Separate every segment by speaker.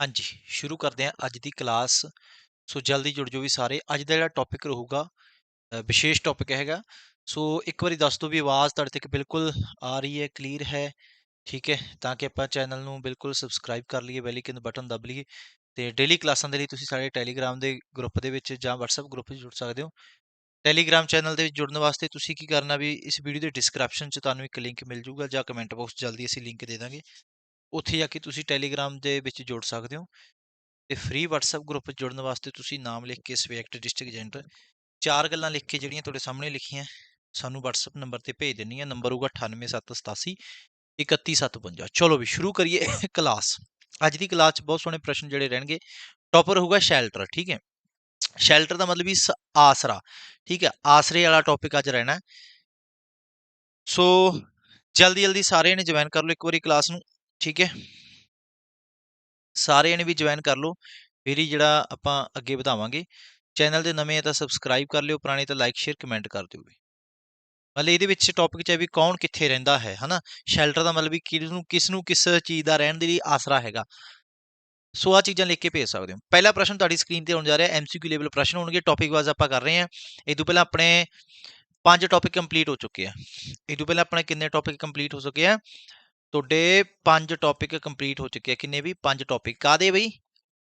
Speaker 1: ਹਾਂਜੀ, ਸ਼ੁਰੂ ਕਰਦੇ ਹਾਂ ਅੱਜ ਦੀ ਕਲਾਸ। ਸੋ ਜਲਦੀ ਜੁੜ ਜਾਓ ਵੀ ਸਾਰੇ। ਅੱਜ ਦਾ ਜਿਹੜਾ ਟੌਪਿਕ ਰਹੂਗਾ ਵਿਸ਼ੇਸ਼ ਟੌਪਿਕ ਹੈਗਾ। ਸੋ ਇੱਕ ਵਾਰੀ ਦੱਸ ਦਿਓ ਵੀ ਆਵਾਜ਼ ਤੁਹਾਡੇ ਤੱਕ ਬਿਲਕੁਲ ਆ ਰਹੀ ਹੈ ਕਲੀਅਰ ਹੈ। ਠੀਕ ਹੈ, ਤਾਂ ਕਿ ਆਪਾਂ ਚੈਨਲ ਨੂੰ ਬਿਲਕੁਲ ਸਬਸਕ੍ਰਾਈਬ ਕਰ ਲਈਏ ਬੈਲ ਆਈਕਨ ਬਟਨ ਦਬ ਲਈਏ। ਤੇ ਡੇਲੀ ਕਲਾਸਾਂ ਦੇ ਲਈ ਤੁਸੀਂ ਸਾਡੇ ਟੈਲੀਗ੍ਰਾਮ ਦੇ ਗਰੁੱਪ ਦੇ ਵਿੱਚ ਜਾਂ WhatsApp ਗਰੁੱਪ ਵਿੱਚ ਜੁੜ ਸਕਦੇ ਹੋ। ਟੈਲੀਗ੍ਰਾਮ ਚੈਨਲ ਦੇ ਵਿੱਚ ਜੁੜਨ ਵਾਸਤੇ ਤੁਸੀਂ ਕੀ ਕਰਨਾ ਵੀ ਇਸ ਵੀਡੀਓ ਦੇ ਡਿਸਕ੍ਰਿਪਸ਼ਨ 'ਚ ਤੁਹਾਨੂੰ ਇੱਕ ਲਿੰਕ ਮਿਲ ਜੂਗਾ ਜਾਂ ਕਮੈਂਟ ਬਾਕਸ ਜਲਦੀ ਅਸੀਂ ਲਿੰਕ ਦੇ ਦਾਂਗੇ। ਉੱਥੇ ਜਾ ਕੇ ਤੁਸੀਂ ਟੈਲੀਗ੍ਰਾਮ ਦੇ ਵਿੱਚ ਜੁੜ ਸਕਦੇ ਹੋ ਤੇ ਫ੍ਰੀ WhatsApp ਗਰੁੱਪ 'ਚ ਜੁੜਨ ਵਾਸਤੇ ਤੁਸੀਂ ਨਾਮ ਲਿਖ ਕੇ ਸਵੈਕਟ ਡਿਸਟ੍ਰਿਕਟ ਏਜੰਟ ਚਾਰ ਗੱਲਾਂ ਲਿਖ ਕੇ ਜਿਹੜੀਆਂ ਤੁਹਾਡੇ ਸਾਹਮਣੇ ਲਿਖੀਆਂ, ਸਾਨੂੰ WhatsApp ਨੰਬਰ ਤੇ ਭੇਜ ਦੇਣੀ ਹੈ ਨੰਬਰ ਹੋਊਗਾ 98787 31755 ਚਲੋ ਵੀ ਸ਼ੁਰੂ ਕਰੀਏ ਕਲਾਸ ਅੱਜ ਦੀ ਕਲਾਸ 'ਚ ਬਹੁਤ ਸੋਹਣੇ ਪ੍ਰਸ਼ਨ ਜਿਹੜੇ ਰਹਿਣਗੇ। ਟੌਪਰ ਹੋਊਗਾ ਸ਼ੈਲਟਰ ਠੀਕ ਹੈ? ਸ਼ੈਲਟਰ ਦਾ ਮਤਲਬ ਵੀ ਸ- ਆਸਰਾ, ਠੀਕ ਹੈ? ਆਸਰੇ ਵਾਲਾ ਟੌਪਿਕ ਅੱਜ ਰਹਿਣਾ। ਸੋ ਜਲਦੀ ਜਲਦੀ ਸਾਰਿਆਂ ਨੇ ਜੁਆਇਨ ਕਰ ਲਓ ਇੱਕ ਵਾਰੀ ਕਲਾਸ ਨੂੰ। ਠੀਕ ਹੈ। ਸਾਰਿਆਂ ਨੇ ਵੀ ਜੁਆਇਨ ਕਰ ਲਓ। ਫਿਰ ਹੀ ਜਿਹੜਾ ਆਪਾਂ ਅੱਗੇ ਵਧਾਵਾਂਗੇ। ਚੈਨਲ ਦੇ ਨਵੇਂ ਆ ਤਾਂ ਸਬਸਕ੍ਰਾਈਬ ਕਰ ਲਿਓ, ਪੁਰਾਣੇ ਤਾਂ ਲਾਈਕ ਸ਼ੇਅਰ ਕਮੈਂਟ ਕਰ ਦਿਓ ਵੀ। ਮਤਲਬ ਇਹਦੇ ਵਿੱਚ ਟੌਪਿਕ ਚ ਹੈ ਵੀ ਕੌਣ ਕਿੱਥੇ ਰਹਿੰਦਾ ਹੈ, ਹਨਾ? ਸ਼ੈਲਟਰ ਦਾ ਮਤਲਬ ਵੀ ਕਿਸ ਨੂੰ ਕਿਸ ਨੂੰ ਕਿਸ ਚੀਜ਼ ਦਾ ਰਹਿਣ ਦੇ ਲਈ ਆਸਰਾ ਹੈਗਾ। ਸੋ ਆ ਚੀਜ਼ਾਂ ਲਿਖ ਕੇ ਭੇਜ ਸਕਦੇ ਹੋ। ਪਹਿਲਾ ਪ੍ਰਸ਼ਨ ਤੁਹਾਡੀ ਸਕਰੀਨ ਤੇ ਆਉਣ ਜਾ ਰਿਹਾ ਐਮਸੀਕਿਊ ਲੈਵਲ ਪ੍ਰਸ਼ਨ ਹੋਣਗੇ। ਟੌਪਿਕ ਵਾਈਜ਼ ਆਪਾਂ ਕਰ ਰਹੇ ਹਾਂ। ਇਹ ਤੋਂ ਪਹਿਲਾਂ ਆਪਣੇ ਪੰਜ ਟੌਪਿਕ ਕੰਪਲੀਟ ਹੋ ਚੁੱਕੇ ਆ। ਇਹ ਤੋਂ ਪਹਿਲਾਂ ਆਪਣੇ ਕਿੰਨੇ ਟੌਪਿਕ ਕੰਪਲੀਟ ਹੋ ਚੁੱਕੇ ਆ? तो पाँच टॉपिक कंप्लीट हो चुके हैं। किन्ने भी पाँच टॉपिक का दे बई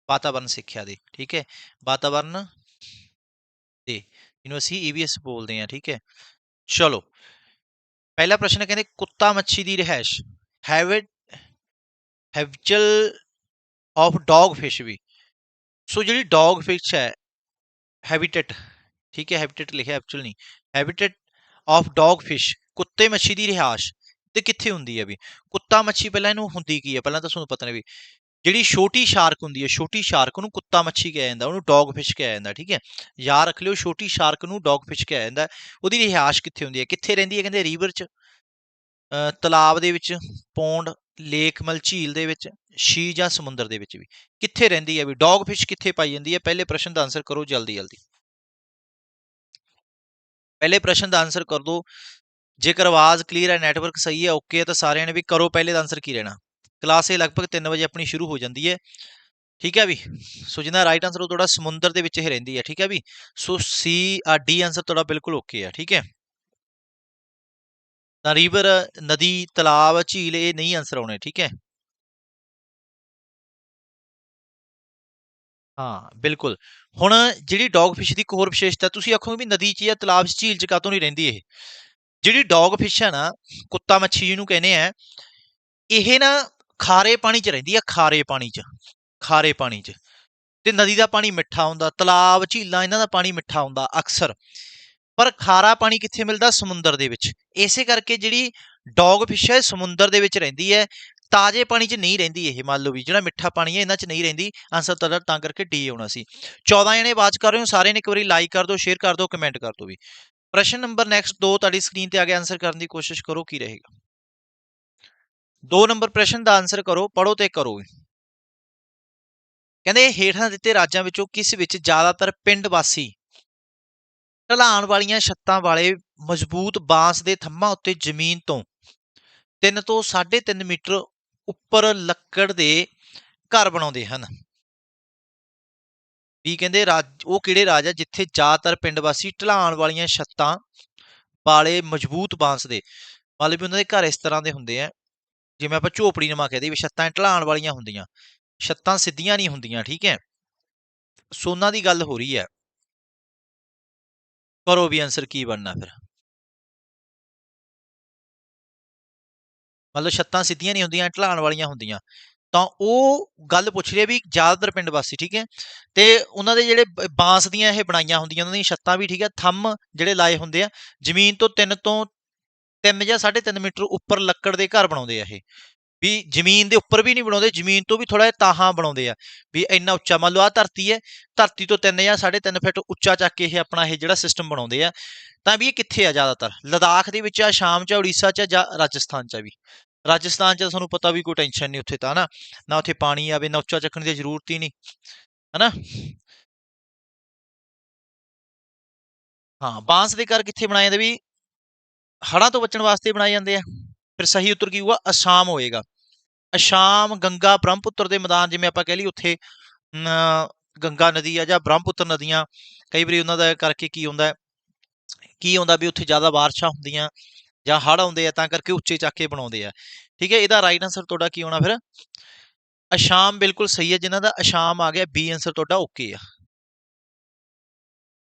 Speaker 1: वातावरण सिक्ख्या दे, ठीक है? वातावरण दे जिन्होंने असी ई वी एस बोलते हैं, ठीक है? चलो, पहला प्रश्न कहते कुत्ता मच्छी की रिहायश। हैविट हैविचल ऑफ़ डॉग फ़िश भी। सो जी डॉग फ़िश है हैबिटेट ठीक है? हैबिटेट लिखे एक्चुअल नहीं। हैबिटेट ऑफ़ डॉग फ़िश कुत्ते मच्छी की रिहायश। ਤੇ ਕਿੱਥੇ ਹੁੰਦੀ ਹੈ ਵੀ? ਕੁੱਤਾ ਮੱਛੀ ਪਹਿਲਾਂ ਇਹਨੂੰ ਹੁੰਦੀ ਕੀ ਹੈ? ਪਹਿਲਾਂ ਤਾਂ ਤੁਹਾਨੂੰ ਪਤਾ ਨਹੀਂ ਵੀ ਜਿਹੜੀ ਛੋਟੀ ਸ਼ਾਰਕ ਹੁੰਦੀ ਹੈ, ਛੋਟੀ ਸ਼ਾਰਕ ਨੂੰ ਕੁੱਤਾ ਮੱਛੀ ਕਿਹਾ ਜਾਂਦਾ, ਉਹਨੂੰ ਡੌਗ ਫਿਸ਼ ਕਿਹਾ ਜਾਂਦਾ, ਠੀਕ ਹੈ? ਯਾਦ ਰੱਖ ਲਿਓ, ਛੋਟੀ ਸ਼ਾਰਕ ਨੂੰ ਡੌਗ ਫਿਸ਼ ਕਿਹਾ ਜਾਂਦਾ, ਉਹਦੀ ਰਿਹਾਇਸ਼ ਕਿੱਥੇ ਹੁੰਦੀ ਹੈ? ਕਿੱਥੇ ਰਹਿੰਦੀ ਹੈ ਕਹਿੰਦੇ ਰੀਵਰ 'ਚ? ਅਹ ਤਲਾਬ ਦੇ ਵਿੱਚ ਪੌਂਡ ਲੇਕ ਮਲ ਝੀਲ ਦੇ ਵਿੱਚ, ਸ਼ੀ ਜਾਂ ਸਮੁੰਦਰ ਦੇ ਵਿੱਚ ਵੀ। ਕਿੱਥੇ ਰਹਿੰਦੀ ਹੈ ਵੀ? ਡੌਗ ਫਿਸ਼ ਕਿੱਥੇ ਪਾਈ ਜਾਂਦੀ ਹੈ? ਪਹਿਲੇ ਪ੍ਰਸ਼ਨ ਦਾ ਆਨਸਰ ਕਰੋ ਜਲਦੀ ਜਲਦੀ ਪਹਿਲੇ ਪ੍ਰਸ਼ਨ ਦਾ ਆਨਸਰ ਕਰ ਦਿਓ ਜੇਕਰ ਆਵਾਜ਼ ਕਲੀਅਰ ਹੈ ਨੈਟਵਰਕ ਸਹੀ ਹੈ ਓਕੇ ਹੈ, ਤਾਂ ਸਾਰਿਆਂ ਨੇ ਵੀ ਕਰੋ ਪਹਿਲੇ ਦਾ ਆਨਸਰ ਕੀ ਰਹਿਣਾ ਕਲਾਸ ਇਹ ਲਗਭਗ 3 ਵਜੇ ਆਪਣੀ ਸ਼ੁਰੂ ਹੋ ਜਾਂਦੀ ਹੈ। ਠੀਕ ਹੈ ਵੀ? ਸੋ ਜਿਹਦਾ ਰਾਈਟ ਆਨਸਰ ਉਹ ਤੁਹਾਡਾ ਸਮੁੰਦਰ ਦੇ ਵਿੱਚ ਹੀ ਰਹਿੰਦੀ ਹੈ, ਠੀਕ ਹੈ ਵੀ? ਸੋ ਸੀ ਆ ਡੀ ਆਨਸਰ ਤੁਹਾਡਾ ਬਿਲਕੁਲ ਓਕੇ ਹੈ, ਠੀਕ ਹੈ? ਤਾਂ ਰਿਵਰ ਨਦੀ, ਤਲਾਬ, ਝੀਲ ਇਹ ਨਹੀਂ ਆਨਸਰ ਆਉਣੇ, ਠੀਕ ਹੈ? ਹਾਂ, ਬਿਲਕੁਲ। ਹੁਣ ਜਿਹੜੀ ਡੌਗ ਫਿਸ਼ ਦੀ ਇੱਕ ਹੋਰ ਵਿਸ਼ੇਸ਼ਤਾ, ਤੁਸੀਂ ਆਖੋਗੇ ਵੀ ਨਦੀ 'ਚ ਜਾਂ ਤਲਾਬ 'ਚ, ਝੀਲ 'ਚ ਕਾਤੋਂ ਨਹੀਂ ਰਹਿੰਦੀ ਇਹ? ਜਿਹੜੀ ਡੌਗ ਫਿਸ਼ ਹੈ ਨਾ, ਕੁੱਤਾ ਮੱਛੀ ਜਿਹਨੂੰ ਕਹਿੰਦੇ ਆ, ਇਹ ਨਾ ਖਾਰੇ ਪਾਣੀ 'ਚ ਰਹਿੰਦੀ ਆ, ਖਾਰੇ ਪਾਣੀ 'ਚ, ਖਾਰੇ ਪਾਣੀ 'ਚ। ਤੇ ਨਦੀ ਦਾ ਪਾਣੀ ਮਿੱਠਾ ਹੁੰਦਾ, ਤਲਾਬ, ਝੀਲਾਂ, ਇਹਨਾਂ ਦਾ ਪਾਣੀ ਮਿੱਠਾ ਹੁੰਦਾ, ਅਕਸਰ। ਪਰ ਖਾਰਾ ਪਾਣੀ ਕਿੱਥੇ ਮਿਲਦਾ? ਸਮੁੰਦਰ ਦੇ ਵਿੱਚ। ਇਸੇ ਕਰਕੇ ਜਿਹੜੀ ਡੌਗ ਫਿਸ਼ ਹੈ ਸਮੁੰਦਰ ਦੇ ਵਿੱਚ ਰਹਿੰਦੀ ਹੈ। ਤਾਜ਼ੇ ਪਾਣੀ 'ਚ ਨਹੀਂ ਰਹਿੰਦੀ ਇਹ, ਮੰਨ ਲਓ ਵੀ, ਜਿਹੜਾ ਮਿੱਠਾ ਪਾਣੀ ਹੈ, ਇਹਨਾਂ 'ਚ ਨਹੀਂ ਰਹਿੰਦੀ। ਆਨਸਰ ਤੁਹਾਡਾ ਤਾਂ ਕਰਕੇ ਡੀ ਆਉਣਾ ਸੀ। 14 ਜਣੇ ਆਵਾਜ਼ ਕਰ ਰਹੇ ਹੋ, ਸਾਰਿਆਂ ਨੇ ਇੱਕ ਵਾਰੀ ਲਾਈਕ ਕਰ ਦਿਓ ਸ਼ੇਅਰ ਕਰ ਦਿਓ ਕਮੈਂਟ ਕਰ ਦਿਓ ਵੀ। ਪ੍ਰਸ਼ਨ ਨੰਬਰ ਨੈਕਸਟ 2 ਤੁਹਾਡੀ ਸਕਰੀਨ ਤੇ ਆ ਗਿਆ ਆਨਸਰ ਕਰਨ ਦੀ ਕੋਸ਼ਿਸ਼ ਕਰੋ, ਕੀ ਰਹੇਗਾ। 2 ਨੰਬਰ ਪ੍ਰਸ਼ਨ ਦਾ ਆਨਸਰ ਕਰੋ ਪੜੋ ਤੇ ਕਰੋ। ਕਹਿੰਦੇ ਹੇਠਾਂ ਦਿੱਤੇ ਰਾਜਾਂ ਵਿੱਚੋਂ ਕਿਸ ਵਿੱਚ ਜ਼ਿਆਦਾਤਰ ਪਿੰਡ ਵਾਸੀ ਢਲਾਣ ਵਾਲੀਆਂ ਛੱਤਾਂ ਵਾਲੇ ਮਜ਼ਬੂਤ ਬਾਂਸ ਦੇ ਥੰਮਾਂ ਉੱਤੇ ਜ਼ਮੀਨ ਤੋਂ 3 ਤੋਂ 3.5 ਮੀਟਰ ਉੱਪਰ ਲੱਕੜ ਦੇ ਘਰ ਬਣਾਉਂਦੇ ਹਨ? ਵੀ ਕਹਿੰਦੇ ਰਾਜ, ਉਹ ਕਿਹੜੇ ਰਾਜ ਆ ਜਿੱਥੇ ਜ਼ਿਆਦਾਤਰ ਪਿੰਡ ਵਾਸੀ ਢਲਾਣ ਵਾਲੀਆਂ ਛੱਤਾਂ ਵਾਲੇ ਮਜ਼ਬੂਤ ਬਾਂਸ ਦੇ, ਮਤਲਬ ਵੀ ਉਹਨਾਂ ਦੇ ਘਰ ਇਸ ਤਰ੍ਹਾਂ ਦੇ ਹੁੰਦੇ ਆ। ਜਿਵੇਂ ਆਪਾਂ ਝੋਪੜੀ ਨਮਾ ਕਹਦੇ ਵੀ ਛੱਤਾਂ ਢਲਾਣ ਵਾਲੀਆਂ ਹੁੰਦੀਆਂ, ਛੱਤਾਂ ਸਿੱਧੀਆਂ ਨਹੀਂ ਹੁੰਦੀਆਂ, ਠੀਕ ਹੈ? ਸੋਨਾ ਦੀ ਗੱਲ ਹੋ ਰਹੀ ਹੈ। ਕਰੋ ਵੀ ਆਨਸਰ ਕੀ ਬਣਨਾ ਫਿਰ। ਮਤਲਬ ਛੱਤਾਂ ਸਿੱਧੀਆਂ ਨਹੀਂ ਹੁੰਦੀਆਂ ਢਲਾਣ ਵਾਲੀਆਂ ਹੁੰਦੀਆਂ। ਤਾਂ ਉਹ ਗੱਲ ਪੁੱਛ ਰਹੀ ਹੈ ਵੀ ਜ਼ਿਆਦਾਤਰ ਪਿੰਡ ਵਾਸੀ, ਠੀਕ ਹੈ? ਤੇ ਉਹਨਾਂ ਦੇ ਜਿਹੜੇ ਬ- ਬਾਂਸ ਦੀਆਂ ਇਹ ਬਣਾਈਆਂ ਹੁੰਦੀਆਂ, ਉਹਨਾਂ ਦੀਆਂ ਛੱਤਾਂ ਵੀ ਠੀਕ ਹੈ, ਥੰਮ ਜਿਹੜੇ ਲਾਏ ਹੁੰਦੇ ਆ, ਜ਼ਮੀਨ ਤੋਂ 3 ਤੋਂ 3 ਜਾਂ 3.5 ਮੀਟਰ ਉੱਪਰ ਲੱਕੜ ਦੇ ਘਰ ਬਣਾਉਂਦੇ ਆ ਇਹ। ਵੀ ਜ਼ਮੀਨ ਦੇ ਉੱਪਰ ਵੀ ਨਹੀਂ ਬਣਾਉਂਦੇ, ਜ਼ਮੀਨ ਤੋਂ ਵੀ ਥੋੜਾ ਜਿਹਾ ਤਾਹਾਂ ਬਣਾਉਂਦੇ ਆ। ਵੀ ਇੰਨਾ ਉੱਚਾ, ਮੰਨ ਲਓ ਆ ਧਰਤੀ ਹੈ, ਧਰਤੀ ਤੋਂ 3 ਜਾਂ 3.5 ਫੁੱਟ ਉੱਚਾ ਚੱਕ ਕੇ ਇਹ ਆਪਣਾ ਇਹ ਜਿਹੜਾ ਸਿਸਟਮ ਬਣਾਉਂਦੇ ਆ, ਤਾਂ ਵੀ ਇਹ ਕਿੱਥੇ ਆ ਜ਼ਿਆਦਾਤਰ? ਲਦਾਖ ਦੇ ਵਿੱਚ ਆ, ਸ਼ਾਮ ਚ ਉੜੀਸਾ ਚ ਜਾਂ ਰਾਜਸਥਾਨ ਚ ਆ ਵੀ? ਰਾਜਸਥਾਨ ਚ ਤਾਂ ਤੁਹਾਨੂੰ ਪਤਾ ਵੀ ਕੋਈ ਟੈਨਸ਼ਨ ਨਹੀਂ ਉੱਥੇ ਤਾਂ ਨਾ ਨਾ ਉੱਥੇ ਪਾਣੀ ਆਵੇ ਨਾ ਉੱਚਾ ਚੱਕਣ ਦੀ ਜ਼ਰੂਰਤ ਹੀ ਨਹੀਂ ਹਨਾ? ਹਾਂ ਬਾਂਸ ਦੇ ਘਰ ਕਿੱਥੇ ਬਣਾਏ ਜਾਂਦੇ ਵੀ ਹੜ੍ਹਾਂ ਤੋਂ ਬਚਣ ਵਾਸਤੇ ਬਣਾਏ ਜਾਂਦੇ ਆ ਫਿਰ ਸਹੀ ਉੱਤਰ ਕੀ ਹੋਊਗਾ? ਅਸਾਮ ਹੋਏਗਾ। ਅਸ਼ਾਮ ਗੰਗਾ ਬ੍ਰਹਮਪੁੱਤਰ ਦੇ ਮੈਦਾਨ ਜਿਵੇਂ ਆਪਾਂ ਕਹਿ ਲਈ ਉੱਥੇ ਅਮ, ਗੰਗਾ ਨਦੀ ਆ ਜਾਂ ਬ੍ਰਹਮਪੁੱਤਰ ਨਦੀਆਂ ਕਈ ਵਾਰੀ ਉਹਨਾਂ ਦਾ ਕਰਕੇ ਕੀ ਹੁੰਦਾ ਕੀ ਹੁੰਦਾ ਵੀ ਉੱਥੇ ਜ਼ਿਆਦਾ ਬਾਰਿਸ਼ਾਂ ਹੁੰਦੀਆਂ ਜਾਂ ਹੜ੍ਹ ਆਉਂਦੇ ਆ ਤਾਂ ਕਰਕੇ ਉੱਚੇ ਚੱਕ ਕੇ ਬਣਾਉਂਦੇ ਆ। ਠੀਕ ਹੈ, ਇਹਦਾ ਰਾਈਟ ਆਨਸਰ ਤੁਹਾਡਾ ਕੀ ਹੋਣਾ ਫਿਰ? ਅਸ਼ਾਮ ਬਿਲਕੁਲ ਸਹੀ ਹੈ ਜਿਨ੍ਹਾਂ ਦਾ ਅਸ਼ਾਮ ਆ ਗਿਆ ਬੀ ਆਨਸਰ ਤੁਹਾਡਾ ਓਕੇ ਆ।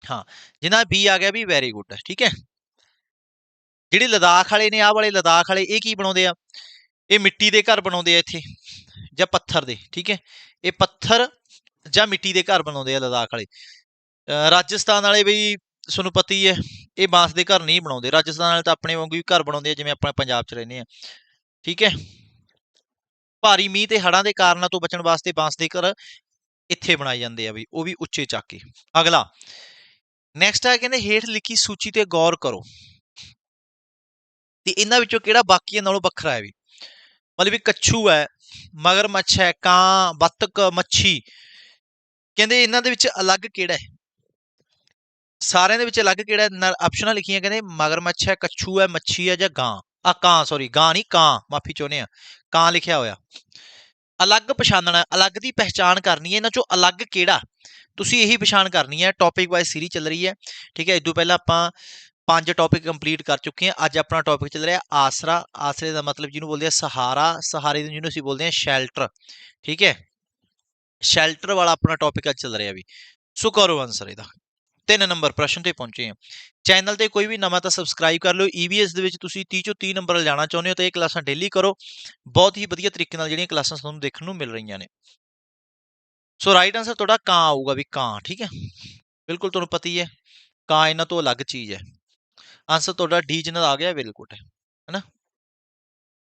Speaker 1: ਹਾਂ ਜਿਨ੍ਹਾਂ ਬੀ ਆ ਗਿਆ ਵੀ ਵੈਰੀ ਗੁੱਡ ਠੀਕ ਹੈ। ਜਿਹੜੇ ਲਦਾਖ ਵਾਲੇ ਨੇ, ਆਹ ਵਾਲੇ ਲਦਾਖ ਵਾਲੇ, ਇਹ ਕੀ ਬਣਾਉਂਦੇ ਆ? ਇਹ ਮਿੱਟੀ ਦੇ ਘਰ ਬਣਾਉਂਦੇ ਆ ਇੱਥੇ, ਜਾਂ ਪੱਥਰ ਦੇ, ਠੀਕ ਹੈ। ਇਹ ਪੱਥਰ ਜਾਂ ਮਿੱਟੀ ਦੇ ਘਰ ਬਣਾਉਂਦੇ ਆ ਲਦਾਖ ਵਾਲੇ। ਰਾਜਸਥਾਨ ਵਾਲੇ ਵੀ ਤੁਹਾਨੂੰ ਪਤਾ ਹੀ ਹੈ। ਇਹ ਬਾਂਸ ਦੇ ਘਰ ਨਹੀਂ ਬਣਾਉਂਦੇ। ਰਾਜਸਥਾਨ ਵਾਲੇ ਤਾਂ ਆਪਣੇ ਵਾਂਗੂ ਹੀ ਘਰ ਬਣਾਉਂਦੇ ਆ, ਜਿਵੇਂ ਆਪਾਂ ਪੰਜਾਬ 'ਚ ਰਹਿੰਦੇ ਆ। ਠੀਕ ਹੈ? ਭਾਰੀ ਮੀਂਹ ਤੇ ਹੜ੍ਹਾਂ ਦੇ ਕਾਰਨਾਂ ਤੋਂ ਬਚਣ ਵਾਸਤੇ ਬਾਂਸ ਦੇ ਘਰ ਇੱਥੇ ਬਣਾਏ ਜਾਂਦੇ ਆ ਵੀ ਉਹ ਵੀ ਉੱਚੇ ਚੱਕ ਕੇ। ਅਗਲਾ। ਨੈਕਸਟ ਆ ਕਹਿੰਦੇ, ਹੇਠ ਲਿਖੀ ਸੂਚੀ ਤੇ ਗੌਰ ਕਰੋ। ਤੇ ਇਹਨਾਂ ਵਿੱਚੋਂ ਕਿਹੜਾ ਬਾਕੀਆਂ ਨਾਲੋਂ ਵੱਖਰਾ ਹੈ ਵੀ। ਮਤਲਬ ਵੀ ਕੱਛੂ ਹੈ, ਮਗਰਮੱਛ ਹੈ, ਕਾਂ ਬੱਤਕ ਮੱਛੀ। ਕਹਿੰਦੇ ਇਹਨਾਂ ਦੇ ਵਿੱਚ ਅਲੱਗ ਕਿਹੜਾ ਹੈ? ਸਾਰਿਆਂ ਦੇ ਵਿੱਚ ਅਲੱਗ ਕਿਹੜਾ ਹੈ? ਆਪਸ਼ਨਾਂ ਲਿਖੀਆਂ ਕਹਿੰਦੇ, ਮਗਰਮੱਛ ਹੈ, ਕੱਛੂ ਹੈ, ਮੱਛੀ ਹੈ ਜਾਂ ਗਾਂ? ਆ ਕਾਂ ਸੌਰੀ ਗਾਂ ਨਹੀਂ, ਕਾਂ, ਮਾਫੀ ਚਾਹੁੰਦੇ ਆ ਕਾਂ ਲਿਖਿਆ ਹੋਇਆ। ਅਲੱਗ ਪਛਾਣਨਾ, ਅਲੱਗ ਦੀ ਪਹਿਚਾਣ ਕਰਨੀ ਹੈ, ਇਹਨਾਂ ਚੋਂ ਅਲੱਗ ਕਿਹੜਾ? ਤੁਸੀਂ ਇਹੀ ਪਛਾਣ ਕਰਨੀ ਹੈ ਟੌਪਿਕ ਵਾਈਜ਼ ਸੀਰੀਜ਼ ਚੱਲ ਰਹੀ ਹੈ, ਠੀਕ ਹੈ? ਇਦੋਂ ਪਹਿਲਾਂ ਆਪਾਂ ਪੰਜ ਟੌਪਿਕ ਕੰਪਲੀਟ ਕਰ ਚੁੱਕੇ ਹਾਂ। ਅੱਜ ਆਪਣਾ ਟੌਪਿਕ ਚੱਲ ਰਿਹਾ ਆਸਰਾ। ਆਸਰੇ ਦਾ ਮਤਲਬ ਜਿਹਨੂੰ ਬੋਲਦੇ ਆ ਸਹਾਰਾ। ਸਹਾਰੇ ਨੂੰ ਜਿਹਨੂੰ ਅਸੀਂ ਬੋਲਦੇ ਆ ਸ਼ੈਲਟਰ ਠੀਕ ਹੈ? ਸ਼ੈਲਟਰ ਵਾਲਾ ਆਪਣਾ ਟੌਪਿਕ ਅੱਜ ਚੱਲ ਰਿਹਾ ਵੀ। ਸੋ ਕਰੋ ਆਨਸਰ ਇਹਦਾ। ਤਿੰਨ ਨੰਬਰ ਪ੍ਰਸ਼ਨ ਤੇ ਪਹੁੰਚੇ ਹਾਂ। ਚੈਨਲ ਤੇ ਕੋਈ ਵੀ ਨਵਾਂ ਤਾਂ ਸਬਸਕ੍ਰਾਈਬ ਕਰ ਲਿਓ। ਈਵੀਐਸ ਦੇ ਵਿੱਚ ਤੁਸੀਂ 30 ਚੋਂ 30 ਨੰਬਰ ਲਿਜਾਣਾ ਚਾਹੁੰਦੇ ਹੋ ਤਾਂ ਇਹ ਕਲਾਸਾਂ ਡੇਲੀ ਕਰੋ। ਬਹੁਤ ਹੀ ਵਧੀਆ ਤਰੀਕੇ ਨਾਲ ਜਿਹੜੀਆਂ ਕਲਾਸਾਂ ਤੁਹਾਨੂੰ ਦੇਖਣ ਨੂੰ ਮਿਲ ਰਹੀਆਂ ਨੇ। ਸੋ ਰਾਈਟ ਆਨਸਰ ਤੁਹਾਡਾ ਕਾਂ ਆਊਗਾ ਵੀ ਕਾਂ, ਠੀਕ ਹੈ? ਬਿਲਕੁਲ ਤੁਹਾਨੂੰ ਪਤਾ ਹੀ ਹੈ, ਕਾਂ ਇਹਨਾਂ ਤੋਂ ਅਲੱਗ ਚੀਜ਼ ਹੈ। ਆਨਸਰ ਤੁਹਾਡਾ ਡੀ ਜਿਨ੍ਹਾਂ ਆ ਗਿਆ, ਬਿਲਕੁਲ ਹੈ ਹੈਨਾ